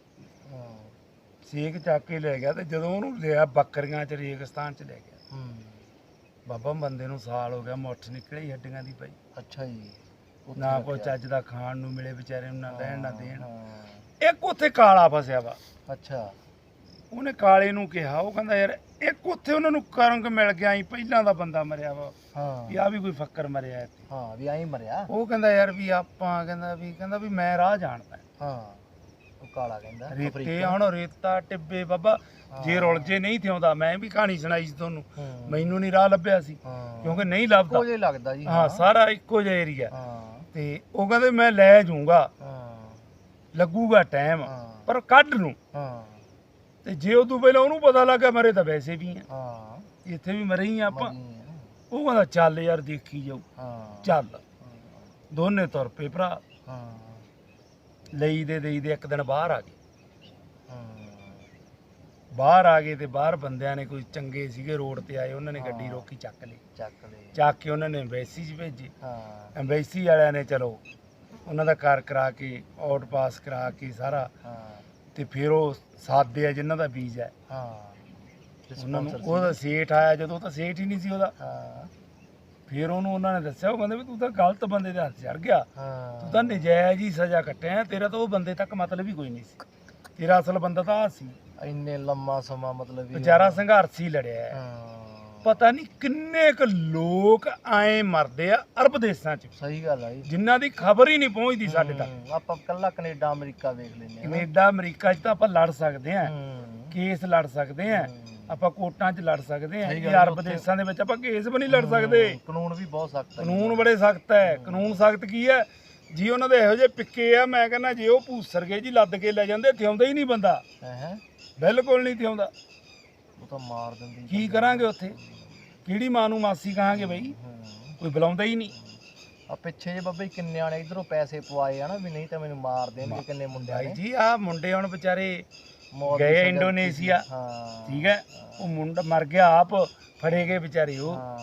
Speaker 1: ਸੇਕ ਚੱਕ ਕੇ ਲੈ ਗਿਆ ਤੇ ਜਦੋਂ ਉਹਨੂੰ ਲਿਆ ਬੱਕਰੀਆਂ ਚ ਰੇਗਿਸਤਾਨ ਚ ਲੈ ਗਿਆ। ਬਾਬਾ ਬੰਦੇ ਨੂੰ ਸਾਲ ਹੋ ਗਿਆ ਮੁੱਠ ਨਿਕਲੀ ਹੱਡੀਆਂ ਦੀ ਪਈ
Speaker 2: ਅੱਛਾ ਜੀ।
Speaker 1: ਨਾ ਕੋਈ। ਚੱਜ ਦਾ ਖਾਣ ਨੂੰ ਮਿਲੇ ਵਿਚਾਰੇ ਨੂੰ ਨਾ ਲੈਣ ਨਾ ਦੇਣ। ਇੱਕ ਉੱਥੇ ਕਾਲਾ ਫਸਿਆ ਵਾ।
Speaker 2: ਅੱਛਾ।
Speaker 1: ਉਹਨੇ ਕਾਲੇ ਨੂੰ ਕਿਹਾ ਉਹ ਕਹਿੰਦਾ ਯਾਰ ਇੱਕ ਉੱਥੇ ਉਹਨਾਂ ਨੂੰ ਕਰੰਗ ਮਿਲ ਗਿਆ ਸੀ ਪਹਿਲਾਂ ਦਾ ਬੰਦਾ ਮਰਿਆ ਵਾ। ਵੀ
Speaker 2: ਹਾਂ
Speaker 1: ਆ ਵੀ ਕੋਈ ਫੱਕਰ ਮਰਿਆ ਇੱਥੇ।
Speaker 2: ਹਾਂ ਵੀ ਐਂ ਮਰਿਆ।
Speaker 1: ਉਹ ਕਹਿੰਦਾ ਯਾਰ ਵੀ ਆਪਾਂ ਕਹਿੰਦਾ ਵੀ ਕਹਿੰਦਾ ਵੀ ਮੈਂ ਰਾਹ ਜਾਣਦਾ।
Speaker 2: ਹਾਂ ਉਹ ਕਾਲਾ ਕਹਿੰਦਾ
Speaker 1: ਰੇਤੇ
Speaker 2: ਅਫਰੀਕਾ।
Speaker 1: ਹੁਣ ਰੇਤਾ ਟਿੱਬੇ ਬਾਬਾ ਜੇ
Speaker 2: ਹਾਂ।
Speaker 1: ਰੁਲ ਜੇ ਨਹੀਂ ਥਿਉਂਦਾ ਮੈਂ ਵੀ ਕਹਾਣੀ ਸੁਣਾਈ ਸੀ ਤੁਹਾਨੂੰ।
Speaker 2: ਹੂੰ।
Speaker 1: ਮੈਨੂੰ ਨਹੀਂ ਰਾਹ ਲੱਭਿਆ ਸੀ
Speaker 2: ਹਾਂ।
Speaker 1: ਕਿਉਂਕਿ ਨਹੀਂ ਲੱਭਦਾ।
Speaker 2: ਜਿਹਾ ਲੱਗਦਾ ਜੀ
Speaker 1: ਹਾਂ ਸਾਰਾ ਇੱਕੋ ਜਿਹਾ ਏਰੀਆ
Speaker 2: ਹਾਂ।
Speaker 1: ਤੇ ਉਹ ਕਹਿੰਦੇ ਮੈਂ ਲੈ ਜਾਊਂਗਾ।
Speaker 2: ਹਾਂ।
Speaker 1: ਲੱਗੂਗਾ ਟਾਈਮ
Speaker 2: ਹਾਂ।
Speaker 1: ਪਰ ਕੱਢ ਨੂੰ
Speaker 2: ਹਾਂ।
Speaker 1: ਤੇ ਜੇ ਤੋਂ ਪਹਿਲਾਂ ਉਹਨੂੰ ਪਤਾ ਲੱਗਾ ਮਰੇ ਤਾਂ ਵੈਸੇ ਵੀ ਆ।
Speaker 2: ਹਾਂ।
Speaker 1: ਇੱਥੇ ਵੀ ਮਰੇ ਹੀ ਆ ਆਪਾਂ।
Speaker 2: ਮਰੀ।
Speaker 1: ਉਹ ਕਹਿੰਦਾ ਚੱਲ ਯਾਰ ਦੇਖੀ ਜਾਊ।
Speaker 2: ਹਾਂ।
Speaker 1: ਚੱਲ। ਦੋਨੇ ਤੁਰ ਪਏ ਭਰਾ।
Speaker 2: ਹਾਂ।
Speaker 1: ਲਈ ਦੇ ਦੇਈ ਦੇ ਇੱਕ ਦਿਨ ਬਾਹਰ ਆ ਗਏ।
Speaker 2: ਹਾਂ।
Speaker 1: ਬਾਹਰ ਆ ਗਏ ਤੇ ਬਾਹਰ ਬੰਦਿਆਂ ਨੇ ਕੋਈ ਚੰਗੇ ਸੀਗੇ ਰੋਡ ਤੇ ਆਏ ਉਹਨਾਂ ਨੇ ਗੱਡੀ। ਰੋਕੀ ਚੱਕ ਲਈ।
Speaker 2: ਚੱਕ ਲੈ
Speaker 1: ਚੱਕ ਕੇ ਉਹਨਾਂ ਨੇ ਐਮਬੈਸੀ 'ਚ ਭੇਜੀ।
Speaker 2: ਹਾਂ।
Speaker 1: ਐਮਬੈਸੀ ਵਾਲਿਆਂ ਨੇ ਚਲੋ ਉਹਨਾਂ ਦਾ ਕਾਰ ਕਰਾ ਕੇ ਆਊਟ ਪਾਸ ਕਰਾ ਕੇ ਸਾਰਾ।
Speaker 2: ਹਾਂ।
Speaker 1: ਤੇ ਫਿਰ ਉਹ ਸਾਦੇ ਆ ਜਿਨ੍ਹਾਂ ਦਾ ਵੀਜ਼ਾ ਹੈ।
Speaker 2: ਹਾਂ।
Speaker 1: ਉਹਨਾਂ ਨੂੰ। ਉਹਦਾ ਸੇਠ ਆਇਆ ਜਦੋਂ ਤਾਂ ਸੇਠ ਹੀ ਨਹੀਂ ਸੀ ਉਹਦਾ।
Speaker 2: ਹਾਂ।
Speaker 1: ਫਿਰ ਉਹਨੂੰ ਉਹਨਾਂ ਨੇ ਦੱਸਿਆ ਉਹ ਕਹਿੰਦੇ ਵੀ ਤੂੰ ਤਾਂ ਗਲਤ ਬੰਦੇ ਦੇ ਹੱਥ ਚੜ ਗਿਆ।
Speaker 2: ਹਾਂ।
Speaker 1: ਤੂੰ ਤਾਂ ਨਜਾਇਜ਼ ਹੀ ਸਜ਼ਾ ਕੱਟਿਆ ਤੇਰਾ ਤਾਂ ਉਹ ਬੰਦੇ ਤੱਕ ਮਤਲਬ ਹੀ ਕੋਈ ਨਹੀਂ ਸੀ। ਤੇਰਾ ਅਸਲ ਬੰਦਾ ਤਾਂ ਆ ਸੀ।
Speaker 2: ਇੰਨੇ ਲੰਮਾ ਸਮਾਂ ਮਤਲਬ ਵੀ
Speaker 1: ਵਿਚਾਰਾ ਸੰਘਰਸ਼ੀ ਲੜਿਆ ਹੈ। ਪਤਾ ਨਹੀਂ ਕਿੰਨੇ ਕੁ ਲੋਕ ਆਏ ਮਰਦੇ ਆ ਅਰਬ ਦੇਸ਼ਾਂ 'ਚ।
Speaker 2: ਸਹੀ ਗੱਲ ਆ ਜੀ।
Speaker 1: ਜਿਨ੍ਹਾਂ ਦੀ ਖਬਰ ਹੀ ਨਹੀਂ ਪਹੁੰਚਦੀ ਸਾਡੇ ਤੱਕ।
Speaker 2: ਹੂੰ, ਆਪਾਂ ਕੱਲਾ ਕੈਨੇਡਾ ਅਮਰੀਕਾ ਵੇਖ ਲੈਂਦੇ ਹਾਂ
Speaker 1: ਕੈਨੇਡਾ ਅਮਰੀਕਾ 'ਚ ਤਾਂ ਆਪਾਂ ਲੜ ਸਕਦੇ ਆ।
Speaker 2: ਹੂੰ,
Speaker 1: ਕੇਸ ਲੜ ਸਕਦੇ ਆ। ਆਪਾਂ ਕੋਰਟਾਂ 'ਚ ਲੜ ਸਕਦੇ ਆ।
Speaker 2: ਸਹੀ
Speaker 1: ਇਹ
Speaker 2: ਆ,
Speaker 1: ਅਰਬ
Speaker 2: ਉੱਥੇ-
Speaker 1: ਦੇਸ਼ਾਂ ਦੇ ਵਿੱਚ ਆਪਾਂ ਕੇਸ ਵੀ ਨਹੀਂ ਲੜ ਸਕਦੇ।
Speaker 2: ਹੂੰ, ਕਾਨੂੰਨ ਵੀ ਬਹੁਤ ਸਖਤ ਹੈ
Speaker 1: ਕਾਨੂੰਨ ਬੜੇ ਸਖਤ ਹੈ। ਕਾਨੂੰਨ ਸਖਤ ਕੀ ਹੈ ਜੀ ਉਹਨਾਂ ਦੇ ਇਹੋ ਜਿਹੇ ਪਿੱਕੇ ਆ ਮੈਂ ਕਹਿੰਦਾ ਜੇ ਉਹ ਭੂਸਰ ਗਏ ਜੀ ਲੱਦ ਕੇ ਲੈ ਜਾਂਦੇ ਥਿਉਂਦਾ ਹੀ ਨਹੀਂ ਬੰਦਾ।
Speaker 2: ਹੈ?
Speaker 1: ਬਿਲਕੁਲ ਨਹੀਂ ਥਿਉਂਦਾ
Speaker 2: ਉਹ ਤਾਂ ਮਾਰ ਦਿੰਦੀ
Speaker 1: ਕੀ ਕਰਾਂਗੇ ਉੱਥੇ? ਕਿਹੜੀ ਮਾਂ ਨੂੰ ਮਾਸੀ ਕਹਾਂਗੇ ਬਈ। ਕੋਈ ਬੁਲਾਉਂਦਾ ਹੀ ਨਹੀਂ
Speaker 2: ਆ ਪਿੱਛੇ ਜੇ ਬੱਬੇ ਕਿੰਨਿਆਂ ਨੇ ਇਧਰੋਂ ਪੈਸੇ ਪਵਾਏ ਆ ਨਾ ਵੀ ਨਹੀਂ ਤਾਂ ਮੈਨੂੰ ਮਾਰ ਦੇਣਗੇ ਕਿੰਨੇ ਮੁੰਡਿਆਂ
Speaker 1: ਭਾਈ
Speaker 2: ਨੇ
Speaker 1: ਜੀ ਆ ਮੁੰਡੇ ਹੁਣ ਵਿਚਾਰੇ
Speaker 2: ਮੌਤ ਦੀ
Speaker 1: ਗਏ
Speaker 2: ਸਜ਼ਾ
Speaker 1: ਇੰਡੋਨੇਸ਼ੀਆ।
Speaker 2: ਦਿੱਤੀ। ਹਾਂ
Speaker 1: ਠੀਕ ਹੈ ਉਹ ਮੁੰਡਾ ਮਰ ਗਿਆ ਆਪ ਫੜੇ ਗਏ ਵਿਚਾਰੇ ਉਹ
Speaker 2: ਹਾਂ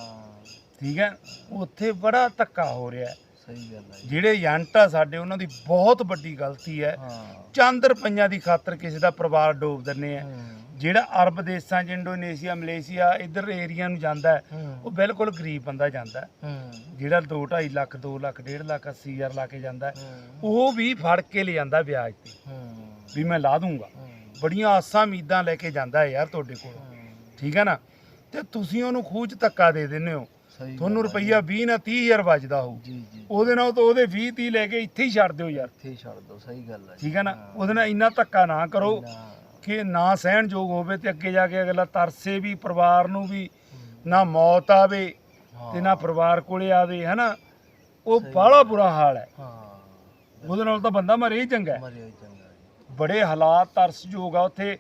Speaker 1: ਠੀਕ ਹੈ ਉੱਥੇ ਬੜਾ ਧੱਕਾ ਹੋ ਰਿਹਾ ਹੈ।
Speaker 2: ਸਹੀ ਗੱਲ ਹੈ ਜੀ।
Speaker 1: ਜਿਹੜੇ ਏਜੰਟ ਆ ਸਾਡੇ ਉਹਨਾਂ ਦੀ ਬਹੁਤ ਵੱਡੀ ਗਲਤੀ ਹੈ।
Speaker 2: ਹਾਂ।
Speaker 1: ਚੰਦ ਰੁਪਈਆਂ ਦੀ ਖਾਤਰ ਕਿਸੇ ਦਾ ਪਰਿਵਾਰ ਡੋਬ ਦਿੰਨੇ ਆ। ਜਿਹੜਾ ਅਰਬ ਦੇਸ਼ਾਂ 'ਚ ਇੰਡੋਨੇਸ਼ੀਆ ਮਲੇਸ਼ੀਆ ਇਧਰ ਏਰੀਆ ਨੂੰ ਜਾਂਦਾ ਹੈ, ਉਹ ਬਿਲਕੁਲ ਗਰੀਬ ਬੰਦਾ ਜਾਂਦਾ ਹੈ।
Speaker 2: ਹੂੰ,
Speaker 1: ਜਿਹੜਾ 2 2.5 ਲੱਖ 2 ਲੱਖ 1.5 ਲੱਖ 80 ਹਜ਼ਾਰ ਲਾ ਕੇ ਜਾਂਦਾ ਹੈ, ਉਹ ਵੀ ਫੜ ਕੇ ਲੈ ਜਾਂਦਾ ਵਿਆਜ ਤੇ।
Speaker 2: ਹੂੰ,
Speaker 1: ਵੀ ਮੈਂ ਲਾ ਦੂੰਗਾ। ਬੜੀਆਂ ਆਸਾਂ ਉਮੀਦਾਂ ਲੈ ਕੇ ਜਾਂਦਾ ਹੈ ਯਾਰ ਤੁਹਾਡੇ ਕੋਲ। ਠੀਕ ਹੈ ਨਾ? ਤੇ ਤੁਸੀਂ ਉਹਨੂੰ ਖੂਹ 'ਚ ਧੱਕਾ ਦੇ ਦਿੰਦੇ ਹੋ। ਤੁਹਾਨੂੰ ਰੁਪਈਆ 20 ਨਾ 30 ਹਜ਼ਾਰ ਬਚਦਾ ਹੋਊ। ਉਹਦੇ ਨਾਲ ਤਾਂ ਉਹਦੇ 20 30 ਲੈ ਕੇ ਇੱਥੇ ਹੀ ਛੱਡ ਦਿਓ ਯਾਰ।
Speaker 2: ਇੱਥੇ ਹੀ ਛੱਡ ਦੋ ਸਹੀ ਗੱਲ ਹੈ
Speaker 1: ਠੀਕ ਹੈ ਨਾ। ਉਹਦੇ ਨਾਲ ਇੰਨਾ ਧੱਕਾ ਨਾ ਕਰੋ ਕਿ ਨਾ ਸਹਿਣਯੋਗ ਹੋਵੇ ਤੇ ਅੱਗੇ ਜਾ ਕੇ ਅਗਲਾ ਤਰਸੇ ਵੀ ਪਰਿਵਾਰ ਨੂੰ ਵੀ ਨਾ ਮੌਤ ਆਵੇ ਤੇ ਨਾ ਪਰਿਵਾਰ ਕੋਲੇ ਆਵੇ ਹਨਾ? ਉਹ ਬਾਹਲਾ ਬੁਰਾ ਹਾਲ ਹੈ।
Speaker 2: ਹਾਂ।
Speaker 1: ਉਹਦੇ ਨਾਲ ਤਾਂ ਬੰਦਾ ਮਰੇ ਹੀ ਚੰਗਾ ਬੜੇ ਹਾਲਾਤ ਤਰਸਯੋਗ ਆ ਉੱਥੇ।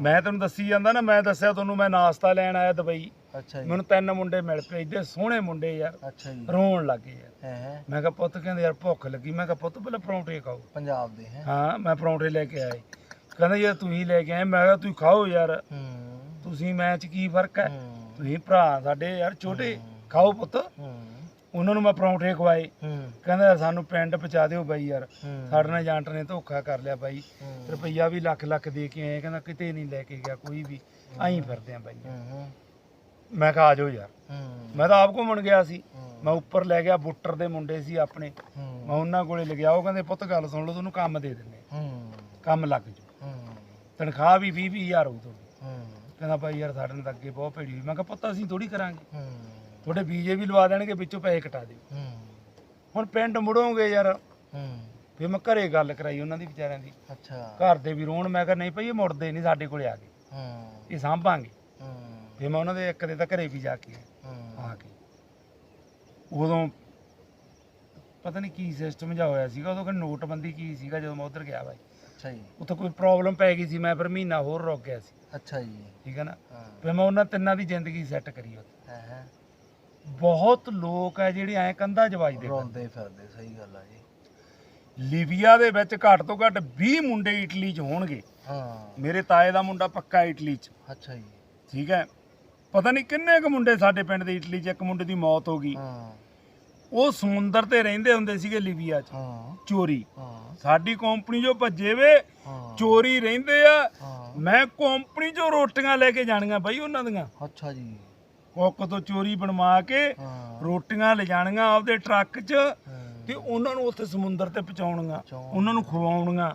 Speaker 1: ਮੈਂ ਤੈਨੂੰ ਦੱਸੀ ਜਾਂਦਾ ਨਾ ਮੈਂ ਦੱਸਿਆ ਤੁਹਾਨੂੰ ਮੈਂ ਨਾਸ਼ਤਾ ਲੈਣ ਆਇਆ ਦੁਬਈ।
Speaker 2: ਅੱਛਾ ਜੀ।
Speaker 1: ਮੈਨੂੰ ਤਿੰਨ ਮੁੰਡੇ ਮਿਲ ਪਏ ਇੱਡੇ ਸੋਹਣੇ ਮੁੰਡੇ ਯਾਰ।
Speaker 2: ਅੱਛਾ ਜੀ।
Speaker 1: ਰੋਣ ਲੱਗੇ ਯਾਰ।
Speaker 2: ਹੈ ਹੈ।
Speaker 1: ਮੈਂ ਕਿਹਾ ਪੁੱਤ ਕਹਿੰਦੇ ਯਾਰ ਭੁੱਖ ਲੱਗੀ। ਮੈਂ ਕਿਹਾ ਪੁੱਤ ਪਹਿਲਾਂ ਪਰੌਂਠੇ ਖਾਓ।
Speaker 2: ਪੰਜਾਬ ਦੇ ਹੈ।
Speaker 1: ਹਾਂ ਮੈਂ ਪਰੌਂਠੇ ਲੈ ਕੇ ਆਏ। ਕਹਿੰਦੇ ਯਾਰ ਤੂੰ ਹੀ ਲੈ ਕੇ ਆਏ। ਮੈਂ ਕਿਹਾ ਤੂੰ ਖਾਓ ਯਾਰ। ਤੁਸੀਂ ਮੈਂ ਚ ਕੀ ਫ਼ਰਕ ਹੈ? ਤੁਸੀਂ ਭਰਾ ਸਾਡੇ ਯਾਰ ਛੋਟੇ। ਖਾਓ ਪੁੱਤ। ਉਹਨਾਂ ਨੂੰ ਮੈਂ ਪਰੌਂਠੇ ਖਵਾਏ। ਕਹਿੰਦਾ ਸਾਨੂੰ ਪਿੰਡ ਪਹੁੰਚਾ ਦਿਓ ਬਾਈ ਯਾਰ। ਸਾਡੇ ਨਾਲ ਏਜੰਟ ਨੇ ਧੋਖਾ ਕਰ ਲਿਆ ਬਾਈ। ਰੁਪਈਆ ਵੀ ਲੱਖ ਲੱਖ ਦੇ ਕੇ ਆਏ। ਕਹਿੰਦਾ ਕਿਤੇ ਨਹੀਂ ਲੈ ਕੇ ਗਿਆ ਕੋਈ ਵੀ। ਆਈ ਫਿਰਦੇ ਆ ਬਾਈ। ਮੈਂ ਕਿਹਾ ਆ ਜਾਓ ਯਾਰ। ਮੈਂ ਤਾਂ ਆਪ ਘੁੰਮਣ ਗਿਆ ਸੀ। ਮੈਂ ਉੱਪਰ ਲੈ ਗਿਆ ਬੁੱਟਰ ਦੇ ਮੁੰਡੇ ਸੀ ਆਪਣੇ। ਮੈਂ ਉਹਨਾਂ ਕੋਲੇ ਲਗਿਆ ਉਹ ਕਹਿੰਦੇ ਪੁੱਤ ਗੱਲ ਸੁਣ ਲਓ ਤੁਹਾਨੂੰ ਕੰਮ ਦੇ ਦਿੰਦੇ ਕੰਮ ਲੱਗ
Speaker 2: ਹੂੰ।
Speaker 1: ਤਨਖਾਹ ਵੀ 20 20000 ਹੋਊ ਤੁਹਾਡੀ। ਕਹਿੰਦਾ ਭਾਈ ਯਾਰ ਸਾਡੇ ਨਾਲ ਅੱਗੇ ਬਹੁਤ ਭੇੜੀ ਹੋਈ। ਮੈਂ ਕਿਹਾ ਪੁੱਤ ਅਸੀਂ ਥੋੜੀ ਕਰਾਂਗੇ। ਤੁਹਾਡੇ ਵੀਜ਼ੇ ਵੀ ਲਵਾ ਦੇਣਗੇ ਵਿੱਚੋਂ ਪੈਸੇ ਕਟਾ ਦਿਓ। ਹੁਣ ਪਿੰਡ ਮੁੜੋਗੇ ਯਾਰ। ਫਿਰ ਮੈਂ ਘਰੇ ਗੱਲ ਕਰਾਈ ਉਹਨਾਂ ਦੀ ਵਿਚਾਰਿਆਂ ਦੀ।
Speaker 2: ਅੱਛਾ।
Speaker 1: ਘਰ ਦੇ ਵੀ ਰੋਣ ਮੈਂ ਕਿਹਾ ਨਹੀਂ ਭਾਈ ਇਹ ਮੁੜਦੇ ਨਹੀਂ ਸਾਡੇ ਕੋਲੇ ਆ ਗਏ
Speaker 2: ਹੂੰ।
Speaker 1: ਇਹ ਸਾਂਭਾਂਗੇ। ਫਿਰ ਮੈਂ ਉਹਨਾਂ ਦੇ ਇੱਕ ਦੇ ਤਾਂ ਘਰੇ ਵੀ ਜਾ ਕੇ ਆ ਕੇ। ਉਦੋਂ ਪਤਾ ਨਹੀਂ ਕੀ ਸਿਸਟਮ ਜਿਹਾ ਹੋਇਆ ਸੀਗਾ ਉਦੋਂ ਕਿ ਨੋਟਬੰਦੀ ਕੀ ਸੀਗਾ ਜਦੋਂ ਮੈਂ ਉਧਰ ਗਿਆ ਬਾਈ।
Speaker 2: ਅੱਛਾ ਜੀ।
Speaker 1: ਉੱਥੇ ਕੋਈ ਪ੍ਰੋਬਲਮ ਪੈ ਗਈ ਸੀ ਮੈਂ ਫਿਰ ਮਹੀਨਾ ਹੋਰ ਰੁਕ ਗਿਆ ਸੀ।
Speaker 2: ਅੱਛਾ ਜੀ।
Speaker 1: ਠੀਕ ਹੈ ਨਾ? ਫਿਰ ਮੈਂ ਉਹਨਾਂ ਤਿੰਨਾਂ ਦੀ ਜ਼ਿੰਦਗੀ ਸੈੱਟ ਕਰੀ ਉੱਥੇ।
Speaker 2: ਹੈ ਹੈ।
Speaker 1: ਬਹੁਤ ਲੋਕ ਆ ਜਿਹੜੇ ਐ ਕੰਧਾ ਜਵਾਜਦੇ।
Speaker 2: ਰੋਂਦੇ ਫਿਰਦੇ ਸਹੀ ਗੱਲ ਆ ਜੀ।
Speaker 1: ਲੀਬੀਆ ਦੇ ਵਿੱਚ ਘੱਟ ਤੋਂ ਘੱਟ 20 ਮੁੰਡੇ ਇਟਲੀ 'ਚ ਹੋਣਗੇ।
Speaker 2: ਹਾਂ।
Speaker 1: ਮੇਰੇ ਤਾਏ ਦਾ ਮੁੰਡਾ ਪੱਕਾ ਇਟਲੀ 'ਚ।
Speaker 2: ਅੱਛਾ ਜੀ।
Speaker 1: ਠੀਕ ਹੈ? ਪਤਾ ਨਹੀਂ ਕਿੰਨੇ ਕੁ ਮੁੰਡੇ ਸਾਡੇ ਪਿੰਡ ਦੇ ਇਟਲੀ 'ਚ ਇੱਕ ਮੁੰਡੇ ਦੀ ਮੌਤ ਹੋ ਗਈ।
Speaker 2: ਹਾਂ।
Speaker 1: ਉਹ ਸਮੁੰਦਰ ਤੇ ਰਹਿੰਦੇ ਹੁੰਦੇ ਸੀਗੇ ਲੀਬੀਆ 'ਚ
Speaker 2: ਹਾਂ।
Speaker 1: ਚੋਰੀ।
Speaker 2: ਹਾਂ।
Speaker 1: ਸਾਡੀ ਕੰਪਨੀ ਜੋ ਭੱਜੇ ਵੇ
Speaker 2: ਹਾਂ।
Speaker 1: ਚੋਰੀ ਰਹਿੰਦੇ ਆ।
Speaker 2: ਹਾਂ।
Speaker 1: ਮੈਂ ਕੰਪਨੀ ਚੋਂ ਰੋਟੀਆਂ ਲੈ ਕੇ ਜਾਣੀਆਂ ਬਾਈ ਉਹਨਾਂ ਦੀਆਂ।
Speaker 2: ਅੱਛਾ ਜੀ।
Speaker 1: ਕੁੱਕ ਤੋਂ ਚੋਰੀ ਬਣਵਾ ਕੇ
Speaker 2: ਹਾਂ।
Speaker 1: ਰੋਟੀਆਂ ਲਿਜਾਣੀਆਂ ਆਪਦੇ ਟਰੱਕ 'ਚ। ਤੇ ਉਹਨਾਂ ਨੂੰ ਉੱਥੇ ਸਮੁੰਦਰ ਤੇ ਪਹੁੰਚਾਉਣੀਆਂ
Speaker 2: ਪਹੁੰਚਾਉਣ।
Speaker 1: ਉਹਨਾਂ ਨੂੰ ਖਵਾਉਣੀਆਂ।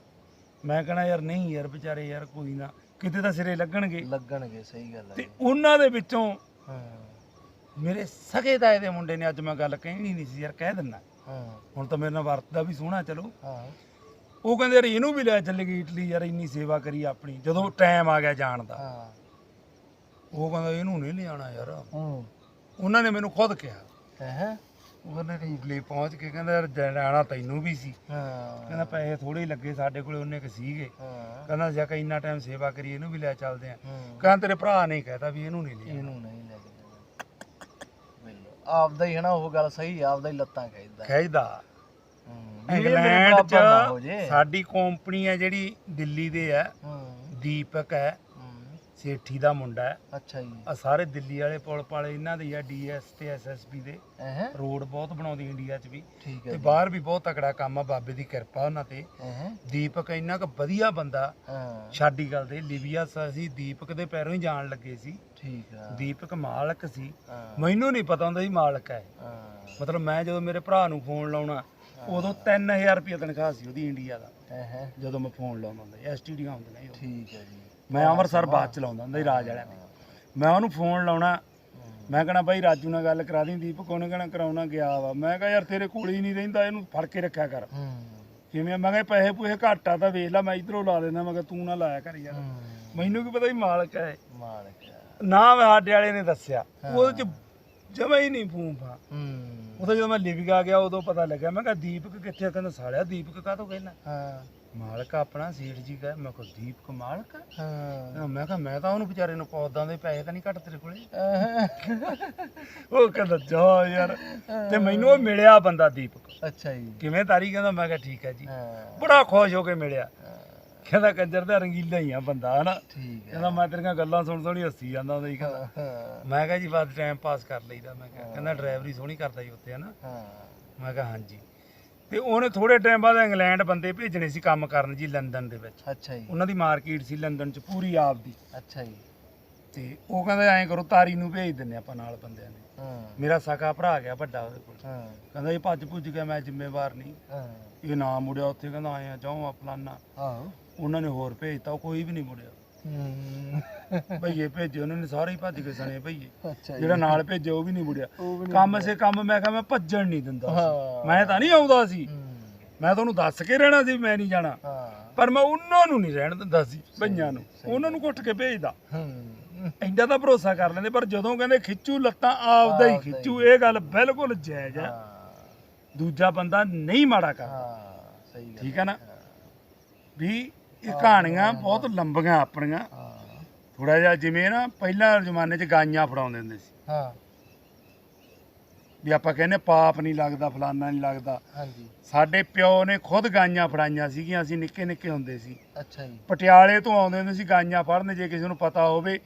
Speaker 1: ਮੈਂ ਕਹਣਾ ਯਾਰ ਨਹੀਂ ਯਾਰ ਵਿਚਾਰੇ ਯਾਰ ਕੋਈ ਨਾ। ਕਿਤੇ ਤਾਂ ਸਿਰੇ ਲੱਗਣਗੇ।
Speaker 2: ਲੱਗਣਗੇ ਸਹੀ ਗੱਲ ਹੈ
Speaker 1: ਤੇ ਉਹਨਾਂ ਦੇ ਵਿੱਚੋਂ
Speaker 2: ਹਾਂ।
Speaker 1: ਮੇਰੇ ਸਗੇ ਤਾਏ ਦੇ ਮੁੰਡੇ ਨੇ ਅੱਜ ਮੈਂ ਗੱਲ ਕਹਿਣੀ ਨਹੀਂ ਸੀ ਯਾਰ ਕਹਿ
Speaker 2: ਹਾਂ।
Speaker 1: ਹੁਣ ਤਾਂ ਮੇਰੇ ਨਾਲ ਵਰਤਦਾ ਵੀ ਸੋਹਣਾ ਚਲੋ।
Speaker 2: ਹਾਂ।
Speaker 1: ਉਹ ਕਹਿੰਦੇ ਯਾਰ ਇਹਨੂੰ ਵੀ ਲੈ ਚੱਲੇਗੀ ਇਟਲੀ ਯਾਰ ਇੰਨੀ ਸੇਵਾ ਕਰੀ ਆਪਣੀ ਜਦੋਂ ਟਾਈਮ ਆ ਗਿਆ ਜਾਣ ਦਾ।
Speaker 2: ਹਾਂ।
Speaker 1: ਉਹ ਕਹਿੰਦਾ ਇਹਨੂੰ ਨਹੀਂ ਲਿਆਣਾ ਯਾਰ।
Speaker 2: ਹੂੰ।
Speaker 1: ਉਹਨਾਂ ਨੇ ਮੈਨੂੰ ਖੁਦ ਕਿਹਾ।
Speaker 2: ਹੈ?
Speaker 1: ਉਹ ਕਹਿੰਦੇ ਨੇ ਇਟਲੀ ਪਹੁੰਚ ਕੇ ਕਹਿੰਦਾ ਯਾਰ ਜਾਣਾ ਤੈਨੂੰ ਵੀ ਸੀ।
Speaker 2: ਹਾਂ।
Speaker 1: ਕਹਿੰਦਾ ਪੈਸੇ ਥੋੜੇ ਹੀ ਲੱਗੇ ਸਾਡੇ ਕੋਲੇ ਉਹਨੇ ਕਿ ਸੀਗੇ।
Speaker 2: ਹਾਂ।
Speaker 1: ਕਹਿੰਦਾ ਜੇ ਕਿ ਇੰਨਾ ਟਾਈਮ ਸੇਵਾ ਕਰੀ ਇਹਨੂੰ ਵੀ ਲੈ ਚੱਲਦੇ ਆ ਕਹਿੰਦਾ ਤੇਰੇ ਭਰਾ ਨੇ ਕਹਿਤਾ ਵੀ ਇਹਨੂੰ ਨਹੀਂ ਲਿਆ
Speaker 2: ਇਹਨੂੰ ਨਹੀਂ ਲੈ ਆਪਦਾ ਹੀ ਹੈ ਨਾ ਉਹ ਗੱਲ ਸਹੀ ਆ, ਆਪਦਾ ਹੀ ਲੱਤਾਂ ਖਿੱਚਦਾ ਮੇਰੇ
Speaker 1: ਇੰਗਲੈਂਡ ਚ ਸਾਡੀ ਕੰਪਨੀ ਹੈ ਜਿਹੜੀ ਦਿੱਲੀ ਦੇ ਹੂੰ। ਦੀਪਕ ਹੂੰ। ਸੇਠੀ ਦਾ ਮੁੰਡਾ ਹੈ।
Speaker 2: ਅੱਛਾ ਜੀ।
Speaker 1: ਆ ਸਾਰੇ ਦਿੱਲੀ ਵਾਲੇ ਪੁਲ ਪਾਲੇ ਇਹਨਾਂ ਦੇ ਆ ਡੀਐਸ ਤੇ ਐਸਐਸਪੀ ਦੇ।
Speaker 2: ਹੈ
Speaker 1: ਰੋਡ ਬਹੁਤ ਬਣਾਉਂਦੀ ਇੰਡੀਆ 'ਚ ਵੀ।
Speaker 2: ਠੀਕ ਹੈ
Speaker 1: ਤੇ
Speaker 2: ਜੀ।
Speaker 1: ਬਾਹਰ ਵੀ ਬਹੁਤ ਤਕੜਾ ਕੰਮ ਆ ਬਾਬੇ ਦੀ ਕਿਰਪਾ ਉਹਨਾਂ ਤੇ।
Speaker 2: ਹੈ
Speaker 1: ਦੀਪਕ ਇੰਨਾ ਕੁ ਵਧੀਆ ਬੰਦਾ
Speaker 2: ਹਾਂ।
Speaker 1: ਛਾਡੀ ਗੱਲ ਦੇ ਲਿਬੀਆ ਸ- ਅਸੀਂ ਦੀਪਕ ਦੇ ਪੈਰੋਂ ਹੀ ਜਾਣ ਲੱਗੇ ਸੀ।
Speaker 2: ਠੀਕ ਆ।
Speaker 1: ਦੀਪਕ ਮਾਲਕ ਸੀ।
Speaker 2: ਹਾਂ।
Speaker 1: ਮੈਨੂੰ ਨਹੀਂ ਪਤਾ ਹੁੰਦਾ ਸੀ ਮਾਲਕ ਹੈ।
Speaker 2: ਹਾਂ।
Speaker 1: ਮਤਲਬ ਮੈਂ ਜਦੋਂ ਮੇਰੇ ਭਰਾ ਨੂੰ ਫੋਨ ਲਾਉਣਾ ਉਦੋਂ 3000 ਰੁਪਏ ਤਨਖਾਹ ਸੀ ਉਹਦੀ ਇੰਡੀਆ ਦਾ।
Speaker 2: ਹੈ
Speaker 1: ਜਦੋਂ ਮੈਂ ਫੋਨ ਲਾਉਂਦਾ ਹੁੰਦਾ ਐਸਟੀਡੀਆਂ ਹੁੰਦੀਆਂ ਸੀ ਉਦੋਂ।
Speaker 2: ਠੀਕ ਹੈ ਜੀ।
Speaker 1: ਮੈਂ ਅੰਮ੍ਰਿਤਸਰ ਬਾਅਦ ਚ ਲਾਉਂਦਾ ਹੁੰਦਾ ਸੀ ਰਾਜ ਵਾਲਿਆਂ ਨੇ। ਮੈਂ ਉਹਨੂੰ ਫੋਨ ਲਾਉਣਾ। ਮੈਂ ਕਹਣਾ ਬਾਈ ਰਾਜੂ ਨਾਲ ਗੱਲ ਕਰਾ ਦੀ ਦੀਪਕ ਉਹਨੇ ਕਹਣਾ ਕਰਾਉਣਾ ਗਿਆ ਵਾ। ਮੈਂ ਕਹਾ ਯਾਰ ਤੇਰੇ ਕੋਲ ਹੀ ਨਹੀਂ ਰਹਿੰਦਾ ਇਹਨੂੰ ਫੜ ਕੇ ਰੱਖਿਆ ਕਰ।
Speaker 2: ਹੂੰ।
Speaker 1: ਕਿਵੇਂ ਮੈਂ ਕਿਹਾ ਪੈਸੇ ਪੂਸੇ ਘੱਟ ਆ ਤਾਂ ਵੇਖ ਲੈ ਮੈਂ ਇਧਰੋਂ ਲਾ ਦੇਣਾ ਮੈਂ ਕਿਹਾ ਤੂੰ ਨਾ ਲਾਇਆ ਕਰ ਯਾਰ।
Speaker 2: ਹੂੰ।
Speaker 1: ਮੈਨੂੰ ਕੀ ਪਤਾ ਵੀ ਮਾਲਕ ਹੈ
Speaker 2: ਮਾਲਕ।
Speaker 1: ਨਾ ਸਾਡੇ ਵਾਲੇ ਨੇ ਦੱਸਿਆ। ਉਹਦੇ ਚ ਜਮਾ ਹੀ ਨਹੀਂ ਫੂੰਫਾ
Speaker 2: ਹੂੰ।
Speaker 1: ਉਦੋਂ ਜਦੋਂ ਮੈਂ ਲਿਵਿਗਾ ਗਿਆ ਉਦੋਂ ਪਤਾ ਲੱਗਿਆ। ਮੈਂ ਕਿਹਾ ਦੀਪਕ ਕਿੱਥੇ ਆ? ਕਹਿੰਦਾ ਸਾਲਿਆ ਦੀਪਕ ਕਾਹਤੋਂ ਕਹਿਣਾ
Speaker 2: ਹਾਂ।
Speaker 1: ਮਾਲਕ ਆਪਣਾ ਸੇਠ ਜੀ ਕਹੇ ਮੈਂ ਕਿਹਾ ਦੀਪਕ ਮਾਲਕ? ਆ?
Speaker 2: ਹਾਂ
Speaker 1: ਮੈਂ ਕਿਹਾ ਮੈਂ ਤਾਂ ਉਹਨੂੰ ਵਿਚਾਰੇ ਨੂੰ ਪੌਦਾਂ ਦੇ ਪੈਸੇ ਤਾਂ ਨਹੀਂ ਘੱਟ ਤੇਰੇ ਕੋਲੇ। ਉਹ ਕਹਿੰਦਾ ਜਾ ਯਾਰ। ਤੇ ਮੈਨੂੰ ਉਹ ਮਿਲਿਆ ਬੰਦਾ ਦੀਪਕ
Speaker 2: ਅੱਛਾ ਜੀ।
Speaker 1: ਕਿਵੇਂ ਤਾਰੀ? ਕਹਿੰਦਾ ਮੈਂ ਕਿਹਾ ਠੀਕ ਹੈ ਜੀ।
Speaker 2: ਹਾਂ।
Speaker 1: ਬੜਾ ਖੁਸ਼ ਹੋ ਕੇ ਮਿਲਿਆ।
Speaker 2: ਹਾਂ,
Speaker 1: ਕਹਿੰਦਾ ਕੰਜਰ ਦਾ ਰੰਗੀਲਾ ਹੀ ਆ ਬੰਦਾ ਹਨਾ।
Speaker 2: ਠੀਕ ਹੈ।
Speaker 1: ਕਹਿੰਦਾ ਮੈਂ ਤੇਰੀਆਂ ਗੱਲਾਂ ਸੁਣ ਸੁਣੀ ਹੱਸੀ ਜਾਂਦਾ ਹੁੰਦਾ ਸੀ ਕਹਿੰਦਾ।
Speaker 2: ਹਾਂ
Speaker 1: ਮੈਂ ਕਿਹਾ ਜੀ ਬਾਅਦ ਟਾਈਮ ਪਾਸ ਕਰ ਲਈਦਾ ਮੈਂ ਕਿਹਾ। ਕਹਿੰਦਾ ਡਰਾਈਵਰੀ ਸੋਹਣੀ ਕਰਦਾ ਜੀ ਉੱਥੇ ਹਨਾ।
Speaker 2: ਹਾਂ।
Speaker 1: ਮੈਂ ਕਿਹਾ ਹਾਂਜੀ। ਤੇ ਉਹਨੇ ਥੋੜੇ ਟਾਈਮ ਬਾਅਦ ਇੰਗਲੈਂਡ ਬੰਦੇ ਭੇਜਣੇ ਸੀ ਕੰਮ ਕਰਨ ਜੀ ਲੰਡਨ ਦੇ ਵਿੱਚ।
Speaker 2: ਅੱਛਾ ਜੀ।
Speaker 1: ਉਹਨਾਂ ਦੀ ਮਾਰਕੀਟ ਸੀ ਲੰਡਨ ਚ ਪੂਰੀ ਆਪ ਦੀ।
Speaker 2: ਅੱਛਾ ਜੀ।
Speaker 1: ਤੇ ਉਹ ਕਹਿੰਦਾ ਐਂ ਕਰੋ ਤਾਰੀ ਨੂੰ ਭੇਜ ਦਿੰਨੇ ਆਪਾਂ ਨਾਲ ਬੰਦਿਆਂ ਨੇ।
Speaker 2: ਹਾਂ।
Speaker 1: ਮੇਰਾ ਸਕਾ ਭਰਾ ਗਿਆ ਵੱਡਾ ਉਹਦੇ ਕੋਲ।
Speaker 2: ਹਾਂ।
Speaker 1: ਕਹਿੰਦਾ ਇਹ ਭੱਜ ਭੁੱਜ ਗਿਆ ਮੈਂ ਜ਼ਿੰਮੇਵਾਰ ਨਹੀਂ।
Speaker 2: ਹਾਂ।
Speaker 1: ਇਹ ਨਾ ਮੁੜਿਆ ਉੱਥੇ ਕਹਿੰਦਾ ਆਇਆ ਜਾਉਂ ਆ ਫਲਾਨਾ
Speaker 2: ਆਹੋ।
Speaker 1: ਉਹਨਾਂ ਨੇ ਹੋਰ ਭੇਜਤਾ ਉਹ ਕੋਈ ਵੀ ਨਹੀਂ ਮੁੜਿਆ। ਭਈਏ ਭੇਜੇ ਉਹਨਾਂ ਨੇ ਸਾਰੇ ਹੀ ਭੱਜ ਗਏ ਸਣੇ ਭਈਏ।
Speaker 2: ਅੱਛਾ
Speaker 1: ਜਿਹੜਾ ਨਾਲ ਭੇਜਿਆ ਉਹ ਵੀ ਨਹੀਂ ਮੁੜਿਆ। ਕੰਮ ਸੇ ਕੰਮ ਮੈਂ ਕਿਹਾ ਮੈਂ ਭੱਜਣ ਨਹੀਂ ਦਿੰਦਾ ਸੀ। ਮੈਂ ਤਾਂ ਨਹੀਂ ਆਉਂਦਾ ਸੀ। ਮੈਂ ਤੁਹਾਨੂੰ ਦੱਸ ਕੇ ਰਹਿਣਾ ਸੀ ਮੈਂ ਨਹੀਂ ਜਾਣਾ। ਪਰ ਮੈਂ ਉਹਨਾਂ ਨੂੰ ਨਹੀਂ ਰਹਿਣ ਦਿੰਦਾ ਸੀ ਭਈਆਂ ਨੂੰ। ਉਹਨਾਂ ਨੂੰ ਕੁੱਟ ਕੇ ਭੇਜਦਾ।
Speaker 2: ਹੂੰ।
Speaker 1: ਐਡਾ ਤਾਂ ਭਰੋਸਾ ਕਰ ਲੈਂਦੇ ਪਰ ਜਦੋਂ ਕਹਿੰਦੇ ਖਿੱਚੂ ਲੱਤਾਂ ਆਪਦਾ ਹੀ। ਖਿੱਚੂ ਇਹ ਗੱਲ ਬਿਲਕੁਲ ਜਾਇਜ਼ ਹੈ। ਦੂਜਾ ਬੰਦਾ ਨਹੀਂ ਮਾੜਾ ਕਰ
Speaker 2: ਹਾਂ ਸਹੀ ਗੱਲ
Speaker 1: ਠੀਕ ਹੈ ਨਾ? ਵੀ ਇਹ ਕਹਾਣੀਆਂ ਬਹੁਤ ਲੰਬੀਆਂ ਆਪਣੀਆਂ। ਥੋੜਾ ਜਿਹਾ ਜਿਵੇਂ ਨਾ ਪਹਿਲਾਂ ਜ਼ਮਾਨੇ 'ਚ ਗਾਈਆਂ ਫੜਾਉਂਦੇ ਹੁੰਦੇ ਸੀ।
Speaker 2: ਹਾਂ।
Speaker 1: ਵੀ ਆਪਾਂ ਕਹਿੰਦੇ ਪਾਪ ਨਹੀਂ ਲੱਗਦਾ ਫਲਾਨਾ ਨਹੀਂ ਲੱਗਦਾ।
Speaker 2: ਹਾਂਜੀ।
Speaker 1: ਸਾਡੇ ਪਿਓ ਨੇ ਖੁਦ ਗਾਈਆਂ ਫੜਾਈਆਂ ਸੀਗੀਆਂ ਅਸੀਂ ਨਿੱਕੇ ਨਿੱਕੇ ਹੁੰਦੇ ਸੀ।
Speaker 2: ਅੱਛਾ ਜੀ।
Speaker 1: ਪਟਿਆਲੇ ਤੋਂ ਆਉਂਦੇ ਹੁੰਦੇ ਸੀ ਗਾਈਆਂ ਫੜਨ ਜੇ ਕਿਸੇ ਨੂੰ ਪਤਾ ਹੋਵੇ।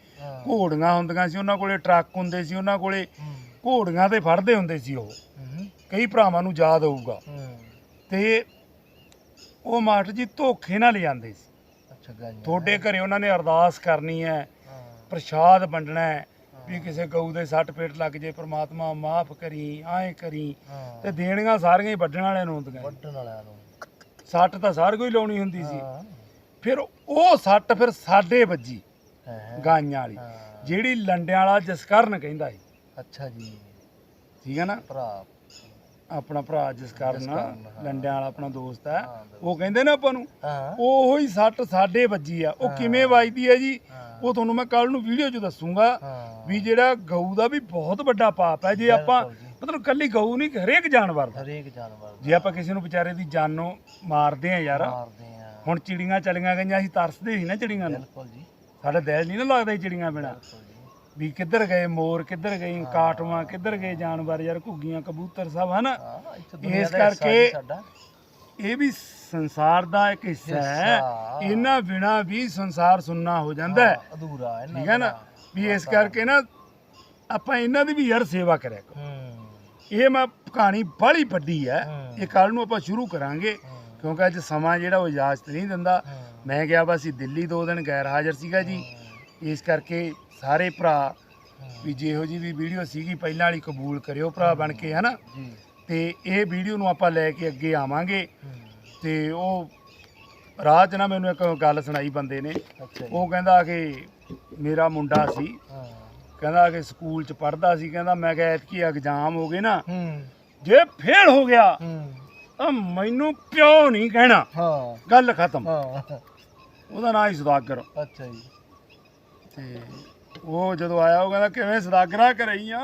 Speaker 1: ਘੋੜੀਆਂ ਹੁੰਦੀਆਂ ਸੀ ਉਹਨਾਂ ਕੋਲੇ ਟਰੱਕ ਹੁੰਦੇ ਸੀ ਉਹਨਾਂ ਕੋਲੇ ਘੋੜੀਆਂ ਤੇ ਫੜਦੇ ਹੁੰਦੇ ਸੀ ਉਹ। ਕਈ ਭਰਾਵਾਂ ਨੂੰ ਯਾਦ ਹੋਊਗਾ। ਤੇ ਉਹ ਮਾਸਟਰ ਜੀ ਧੋਖੇ ਨਾਲ ਲਿਆਂਦੇ ਸੀ।
Speaker 2: ਅੱਛਾ
Speaker 1: ਤੁਹਾਡੇ ਘਰੇ ਉਹਨਾਂ ਨੇ ਅਰਦਾਸ ਕਰਨੀ ਹੈ ਪ੍ਰਸ਼ਾਦ ਵੰਡਣਾ ਹੈ ਵੀ ਕਿਸੇ ਗਊ ਦੇ ਸੱਟ ਪੇਟ ਲੱਗ ਜੇ ਪ੍ਰਮਾਤਮਾ ਮਾਫ ਕਰੀ ਐਂ ਕਰੀ। ਤੇ ਦੇਣੀਆਂ ਸਾਰੀਆਂ ਹੀ ਵੱਢਣ ਵਾਲਿਆਂ ਨੂੰ ਹੁੰਦੀਆਂ
Speaker 2: ਵੱਢਣ ਵਾਲਿਆਂ ਨੂੰ।
Speaker 1: ਸੱਟ ਤਾਂ ਸਾਰ ਕੋਈ ਲਾਉਣੀ ਹੁੰਦੀ ਸੀ। ਫਿਰ ਉਹ ਸੱਟ ਫਿਰ ਸਾਡੇ ਵੱਜੀ ਗਾਈਆਂ ਵਾਲੀ। ਜਿਹੜੀ ਲੰਡਿਆਂ ਵਾਲਾ ਜਸਕਰਨ ਕਹਿੰਦਾ ਸੀ।
Speaker 2: ਅੱਛਾ ਜੀ।
Speaker 1: ਠੀਕ ਹੈ ਨਾ?
Speaker 2: ਭਰਾ।
Speaker 1: ਆਪਣਾ ਭਰਾ ਜਸਕਰਨ,
Speaker 2: ਹਾਂ।
Speaker 1: ਲੰਡਿਆਂ ਵਾਲਾ ਆਪਣਾ ਦੋਸਤ ਹੈ। ਉਹ ਕਹਿੰਦੇ ਨਾ ਆਪਾਂ ਨੂੰ ਉਹੋ ਹੀ ਸੱਟ ਸਾਡੇ ਵੱਜੀ ਆ। ਉਹ। ਕਿਵੇਂ ਵੱਜਦੀ ਹੈ ਜੀ? ਉਹ ਤੁਹਾਨੂੰ ਮੈਂ ਕੱਲ ਨੂੰ ਵੀਡੀਓ 'ਚ ਦੱਸੂਗਾ ਵੀ ਜਿਹੜਾ ਗਊ ਦਾ ਵੀ ਬਹੁਤ ਵੱਡਾ ਪਾਪ ਹੈ। ਜੇ ਆਪਾਂ। ਮਤਲਬ ਕੱਲੀ ਗਊ ਨਹੀਂ ਹਰੇਕ ਜਾਨਵਰ ਦਾ।
Speaker 2: ਹਰੇਕ ਜਾਨਵਰ
Speaker 1: ਜੇ ਆਪਾਂ ਕਿਸੇ ਨੂੰ ਵਿਚਾਰੇ ਦੀ ਜਾਨੋਂ ਮਾਰਦੇ ਆ ਯਾਰ ਹੁਣ ਚਿੜੀਆਂ ਚਲੀਆਂ ਗਈਆਂ ਅਸੀਂ ਤਰਸਦੇ ਸੀ ਨਾ ਚਿੜੀਆਂ ਨੂੰ।
Speaker 2: ਬਿਲਕੁਲ ਜੀ।
Speaker 1: ਸਾਡਾ ਦਿਲ ਨਹੀਂ ਨਾ ਲੱਗਦਾ ਚਿੜੀਆਂ ਬਿਨਾ। ਵੀ ਕਿੱਧਰ ਗਏ ਮੋਰ ਕਿੱਧਰ ਗਏ ਕਾਟਵਾ ਕਿੱਧਰ ਗਏ ਜਾਨਵਰ ਯਾਰ ਘੁੱਗੀਆਂ ਕਬੂਤਰ ਸਭ ਹਨਾ? ਇਸ ਕਰਕੇ ਇਹ ਵੀ ਸੰਸਾਰ ਦਾ ਇੱਕ ਹਿੱਸਾ ਹੈ। ਇਹਨਾਂ ਬਿਨਾ ਵੀ ਸੰਸਾਰ ਸੁੰਨਾ ਹੋ ਜਾਂਦਾ ਹੈ।
Speaker 2: ਹਾਂ, ਅਧੂਰਾ ਹੈ
Speaker 1: ਠੀਕ ਹੈ ਨਾ? ਵੀ ਇਸ ਕਰਕੇ ਨਾ ਆਪਾਂ ਇਹਨਾਂ ਦੀ ਵੀ ਯਾਰ ਸੇਵਾ ਕਰਿਆ ਕਰੋ। ਇਹ ਮੈਂ ਕਹਾਣੀ ਬੜੀ ਵੱਡੀ ਹੈ। ਇਹ ਕੱਲ ਨੂੰ ਆਪਾਂ ਸ਼ੁਰੂ ਕਰਾਂਗੇ। ਕਿਉਂਕਿ ਅੱਜ ਸਮਾਂ ਜਿਹੜਾ ਉਹ ਇਜਾਜ਼ਤ ਨਹੀਂ ਦਿੰਦਾ। ਮੈਂ ਗਿਆ ਵਾ ਸੀ ਦਿੱਲੀ ਦੋ ਦਿਨ ਗੈਰ ਹਾਜ਼ਰ ਸੀਗਾ ਜੀ। ਇਸ ਕਰਕੇ ਸਾਰੇ ਭਰਾ ਵੀ ਜਿਹੋ ਜੀ ਵੀ ਵੀਡੀਓ ਸੀਗੀ ਪਹਿਲਾਂ ਵਾਲੀ ਕਬੂਲ ਕਰਿਓ ਭਰਾ ਬਣ ਕੇ ਹਨਾ? ਤੇ ਇਹ ਵੀਡੀਓ ਨੂੰ ਆਪਾਂ ਲੈ ਕੇ ਅੱਗੇ ਆਵਾਂਗੇ। ਤੇ ਉਹ ਰਾਹ 'ਚ ਨਾ ਮੈਨੂੰ ਇੱਕ ਗੱਲ ਸੁਣਾਈ ਬੰਦੇ ਨੇ। ਉਹ ਕਹਿੰਦਾ ਕਿ ਮੇਰਾ ਮੁੰਡਾ ਸੀ। ਕਹਿੰਦਾ ਕਿ ਸਕੂਲ 'ਚ ਪੜ੍ਹਦਾ ਸੀ। ਕਹਿੰਦਾ ਮੈਂ ਕਿਹਾ ਐਤਕੀ ਐਗਜ਼ਾਮ ਹੋ ਗਏ ਨਾ। ਜੇ ਫੇਲ ਹੋ ਗਿਆ ਤਾਂ ਮੈਨੂੰ ਪਿਓ ਨਹੀਂ ਕਹਿਣਾ।
Speaker 2: ਹਾਂ।
Speaker 1: ਗੱਲ ਖਤਮ।
Speaker 2: ਹਾਂ।
Speaker 1: ਉਹਦਾ ਨਾਂ ਹੀ ਸੁਦਾਗਰ।
Speaker 2: ਅੱਛਾ ਜੀ।
Speaker 1: ਤੇ ਉਹ ਜਦੋਂ ਆਇਆ ਉਹ ਕਹਿੰਦਾ ਕਿਵੇਂ ਸੁਦਾਗਰਾ ਕਰਈਆਂ?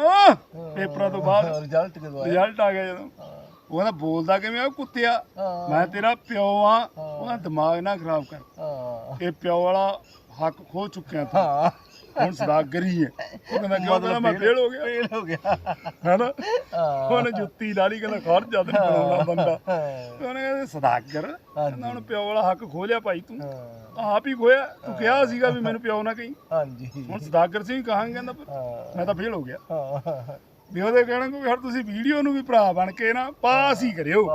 Speaker 1: ਪੇਪਰਾਂ ਤੋਂ ਬਾਅਦ
Speaker 2: ਰਿਜ਼ਲਟ ਕਦੋਂ ਆਇਆ?
Speaker 1: ਰਿਜ਼ਲਟ ਆ ਗਿਆ ਜਦੋਂ। ਉਹ ਕਹਿੰਦਾ ਬੋਲਦਾ ਕਿਵੇਂ ਆ ਉਹ ਕੁੱਤਿਆ? ਮੈਂ ਤੇਰਾ ਪਿਓ ਆ। ਉਹਦਾ ਦਿਮਾਗ ਨਾ ਖਰਾਬ ਕਰ। ਇਹ ਪਿਓ ਵਾਲਾ ਹੱਕ ਖੋ ਚੁੱਕਿਆ ਤੂੰ।
Speaker 2: ਹਾਂ।
Speaker 1: ਹੁਣ ਸੁਦਾਗਰ ਹੀ ਹੈ ਉਹ ਕਹਿੰਦਾ ਕਿਉਂ ਕਹਿੰਦਾ ਮੈਂ ਫੇਲ ਹੋ ਗਿਆ?
Speaker 2: ਫੇਲ ਹੋ ਗਿਆ।
Speaker 1: ਹੈਨਾ? ਉਹਨੇ ਜੁੱਤੀ ਲਾ ਲਈ ਕਹਿੰਦਾ ਖੜ ਜਾ ਤੇ ਬਣਾਉਣਾ ਬੰਦਾ। ਉਹਨੇ ਕਹਿੰਦਾ ਸੁਦਾਗਰ ਕਹਿੰਦਾ ਹੁਣ ਪਿਓ ਵਾਲਾ ਹੱਕ ਖੋ ਲਿਆ ਭਾਈ ਤੂੰ। ਆਪ ਹੀ ਖੋਇਆ ਤੂੰ ਕਿਹਾ ਸੀਗਾ ਵੀ ਮੈਨੂੰ ਪਿਓ ਨਾ ਕਹੀਂ।
Speaker 2: ਹਾਂਜੀ।
Speaker 1: ਹੁਣ ਸੁਦਾਗਰ ਸਿੰਘ ਕਹਾਂਗੇ ਕਹਿੰਦਾ ਮੈਂ ਤਾਂ ਫੇਲ ਹੋ ਗਿਆ।
Speaker 2: ਹਾਂ।
Speaker 1: ਵੀ ਉਹਦੇ ਕਹਿਣ ਕੋ ਵੀ ਹਰ ਤੁਸੀਂ ਵੀਡੀਓ ਨੂੰ ਵੀ ਭਰਾ ਬਣ ਕੇ ਨਾ ਪਾਸ ਹੀ ਕਰਿਓ।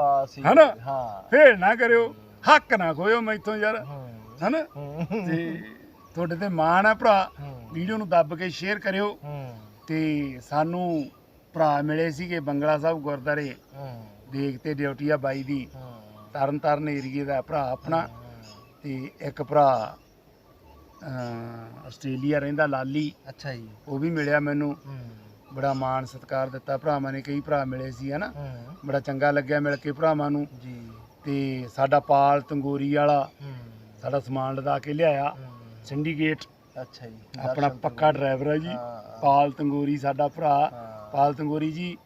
Speaker 1: ਹਨਾ?
Speaker 2: ਹਾਂ।
Speaker 1: ਫੇਲ ਨਾ ਕਰਿਓ। ਹੱਕ ਨਾ ਖੋਇਓ ਮੈਥੋਂ ਯਾਰ। ਹਨਾ? ਤੇ ਤੁਹਾਡੇ ਤੇ ਮਾਣ ਆ ਭਰਾ। ਵੀਡੀਓ ਨੂੰ ਦੱਬ ਕੇ ਸ਼ੇਅਰ ਕਰਿਓ। ਤੇ ਸਾਨੂੰ ਭਰਾ ਮਿਲੇ ਸੀਗੇ ਬੰਗਲਾ ਸਾਹਿਬ ਗੁਰਦਾਰੇ ਦੇਖ ਤੇ ਡਿਊਟੀ ਆ ਬਾਈ ਦੀ। ਤਰਨ ਤਾਰਨ ਏਰੀਏ ਦਾ ਭਰਾ ਆਪਣਾ। ਤੇ ਇੱਕ ਭਰਾ ਆਸਟ੍ਰੇਲੀਆ ਰਹਿੰਦਾ ਲਾਲੀ।
Speaker 2: ਅੱਛਾ ਜੀ।
Speaker 1: ਉਹ ਵੀ ਮਿਲਿਆ ਮੈਨੂੰ। ਬੜਾ ਮਾਣ ਸਤਿਕਾਰ ਦਿੱਤਾ ਭਰਾਵਾਂ ਨੇ। ਕਈ ਭਰਾ ਮਿਲੇ ਸੀ ਹਨਾ। ਬੜਾ ਚੰਗਾ ਲੱਗਿਆ ਮਿਲ ਕੇ ਭਰਾਵਾਂ ਨੂੰ।
Speaker 2: ਜੀ।
Speaker 1: ਤੇ ਸਾਡਾ ਪਾਲ ਤੰਗੋਰੀ ਵਾਲਾ ਸਾਡਾ ਸਮਾਨ ਲਦਾ ਕੇ ਲਿਆਇਆ। ਸਿੰਡੀਕੇਟ
Speaker 2: ਅੱਛਾ ਜੀ
Speaker 1: ਆਪਣਾ ਪੱਕਾ ਡਰਾਈਵਰ ਹੈ ਜੀ ਪਾਲ ਤੰਗੋਰੀ ਸਾਡਾ ਭਰਾ। ਪਾਲ ਤੰਗੋਰੀ ਜੀ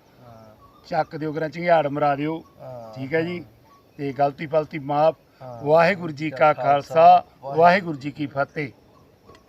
Speaker 1: ਚੱਕ ਦਿਓ ਕਰਾਂ ਝੰਗਾੜ ਮਰਾ ਦਿਓ। ਠੀਕ ਹੈ ਜੀ। ਤੇ ਗਲਤੀ ਫਲਤੀ ਮਾਫ। ਵਾਹਿਗੁਰੂ ਜੀ ਕਾ ਖਾਲਸਾ। ਵਾਹਿਗੁਰੂ ਜੀ ਕੀ ਫਤਿਹ।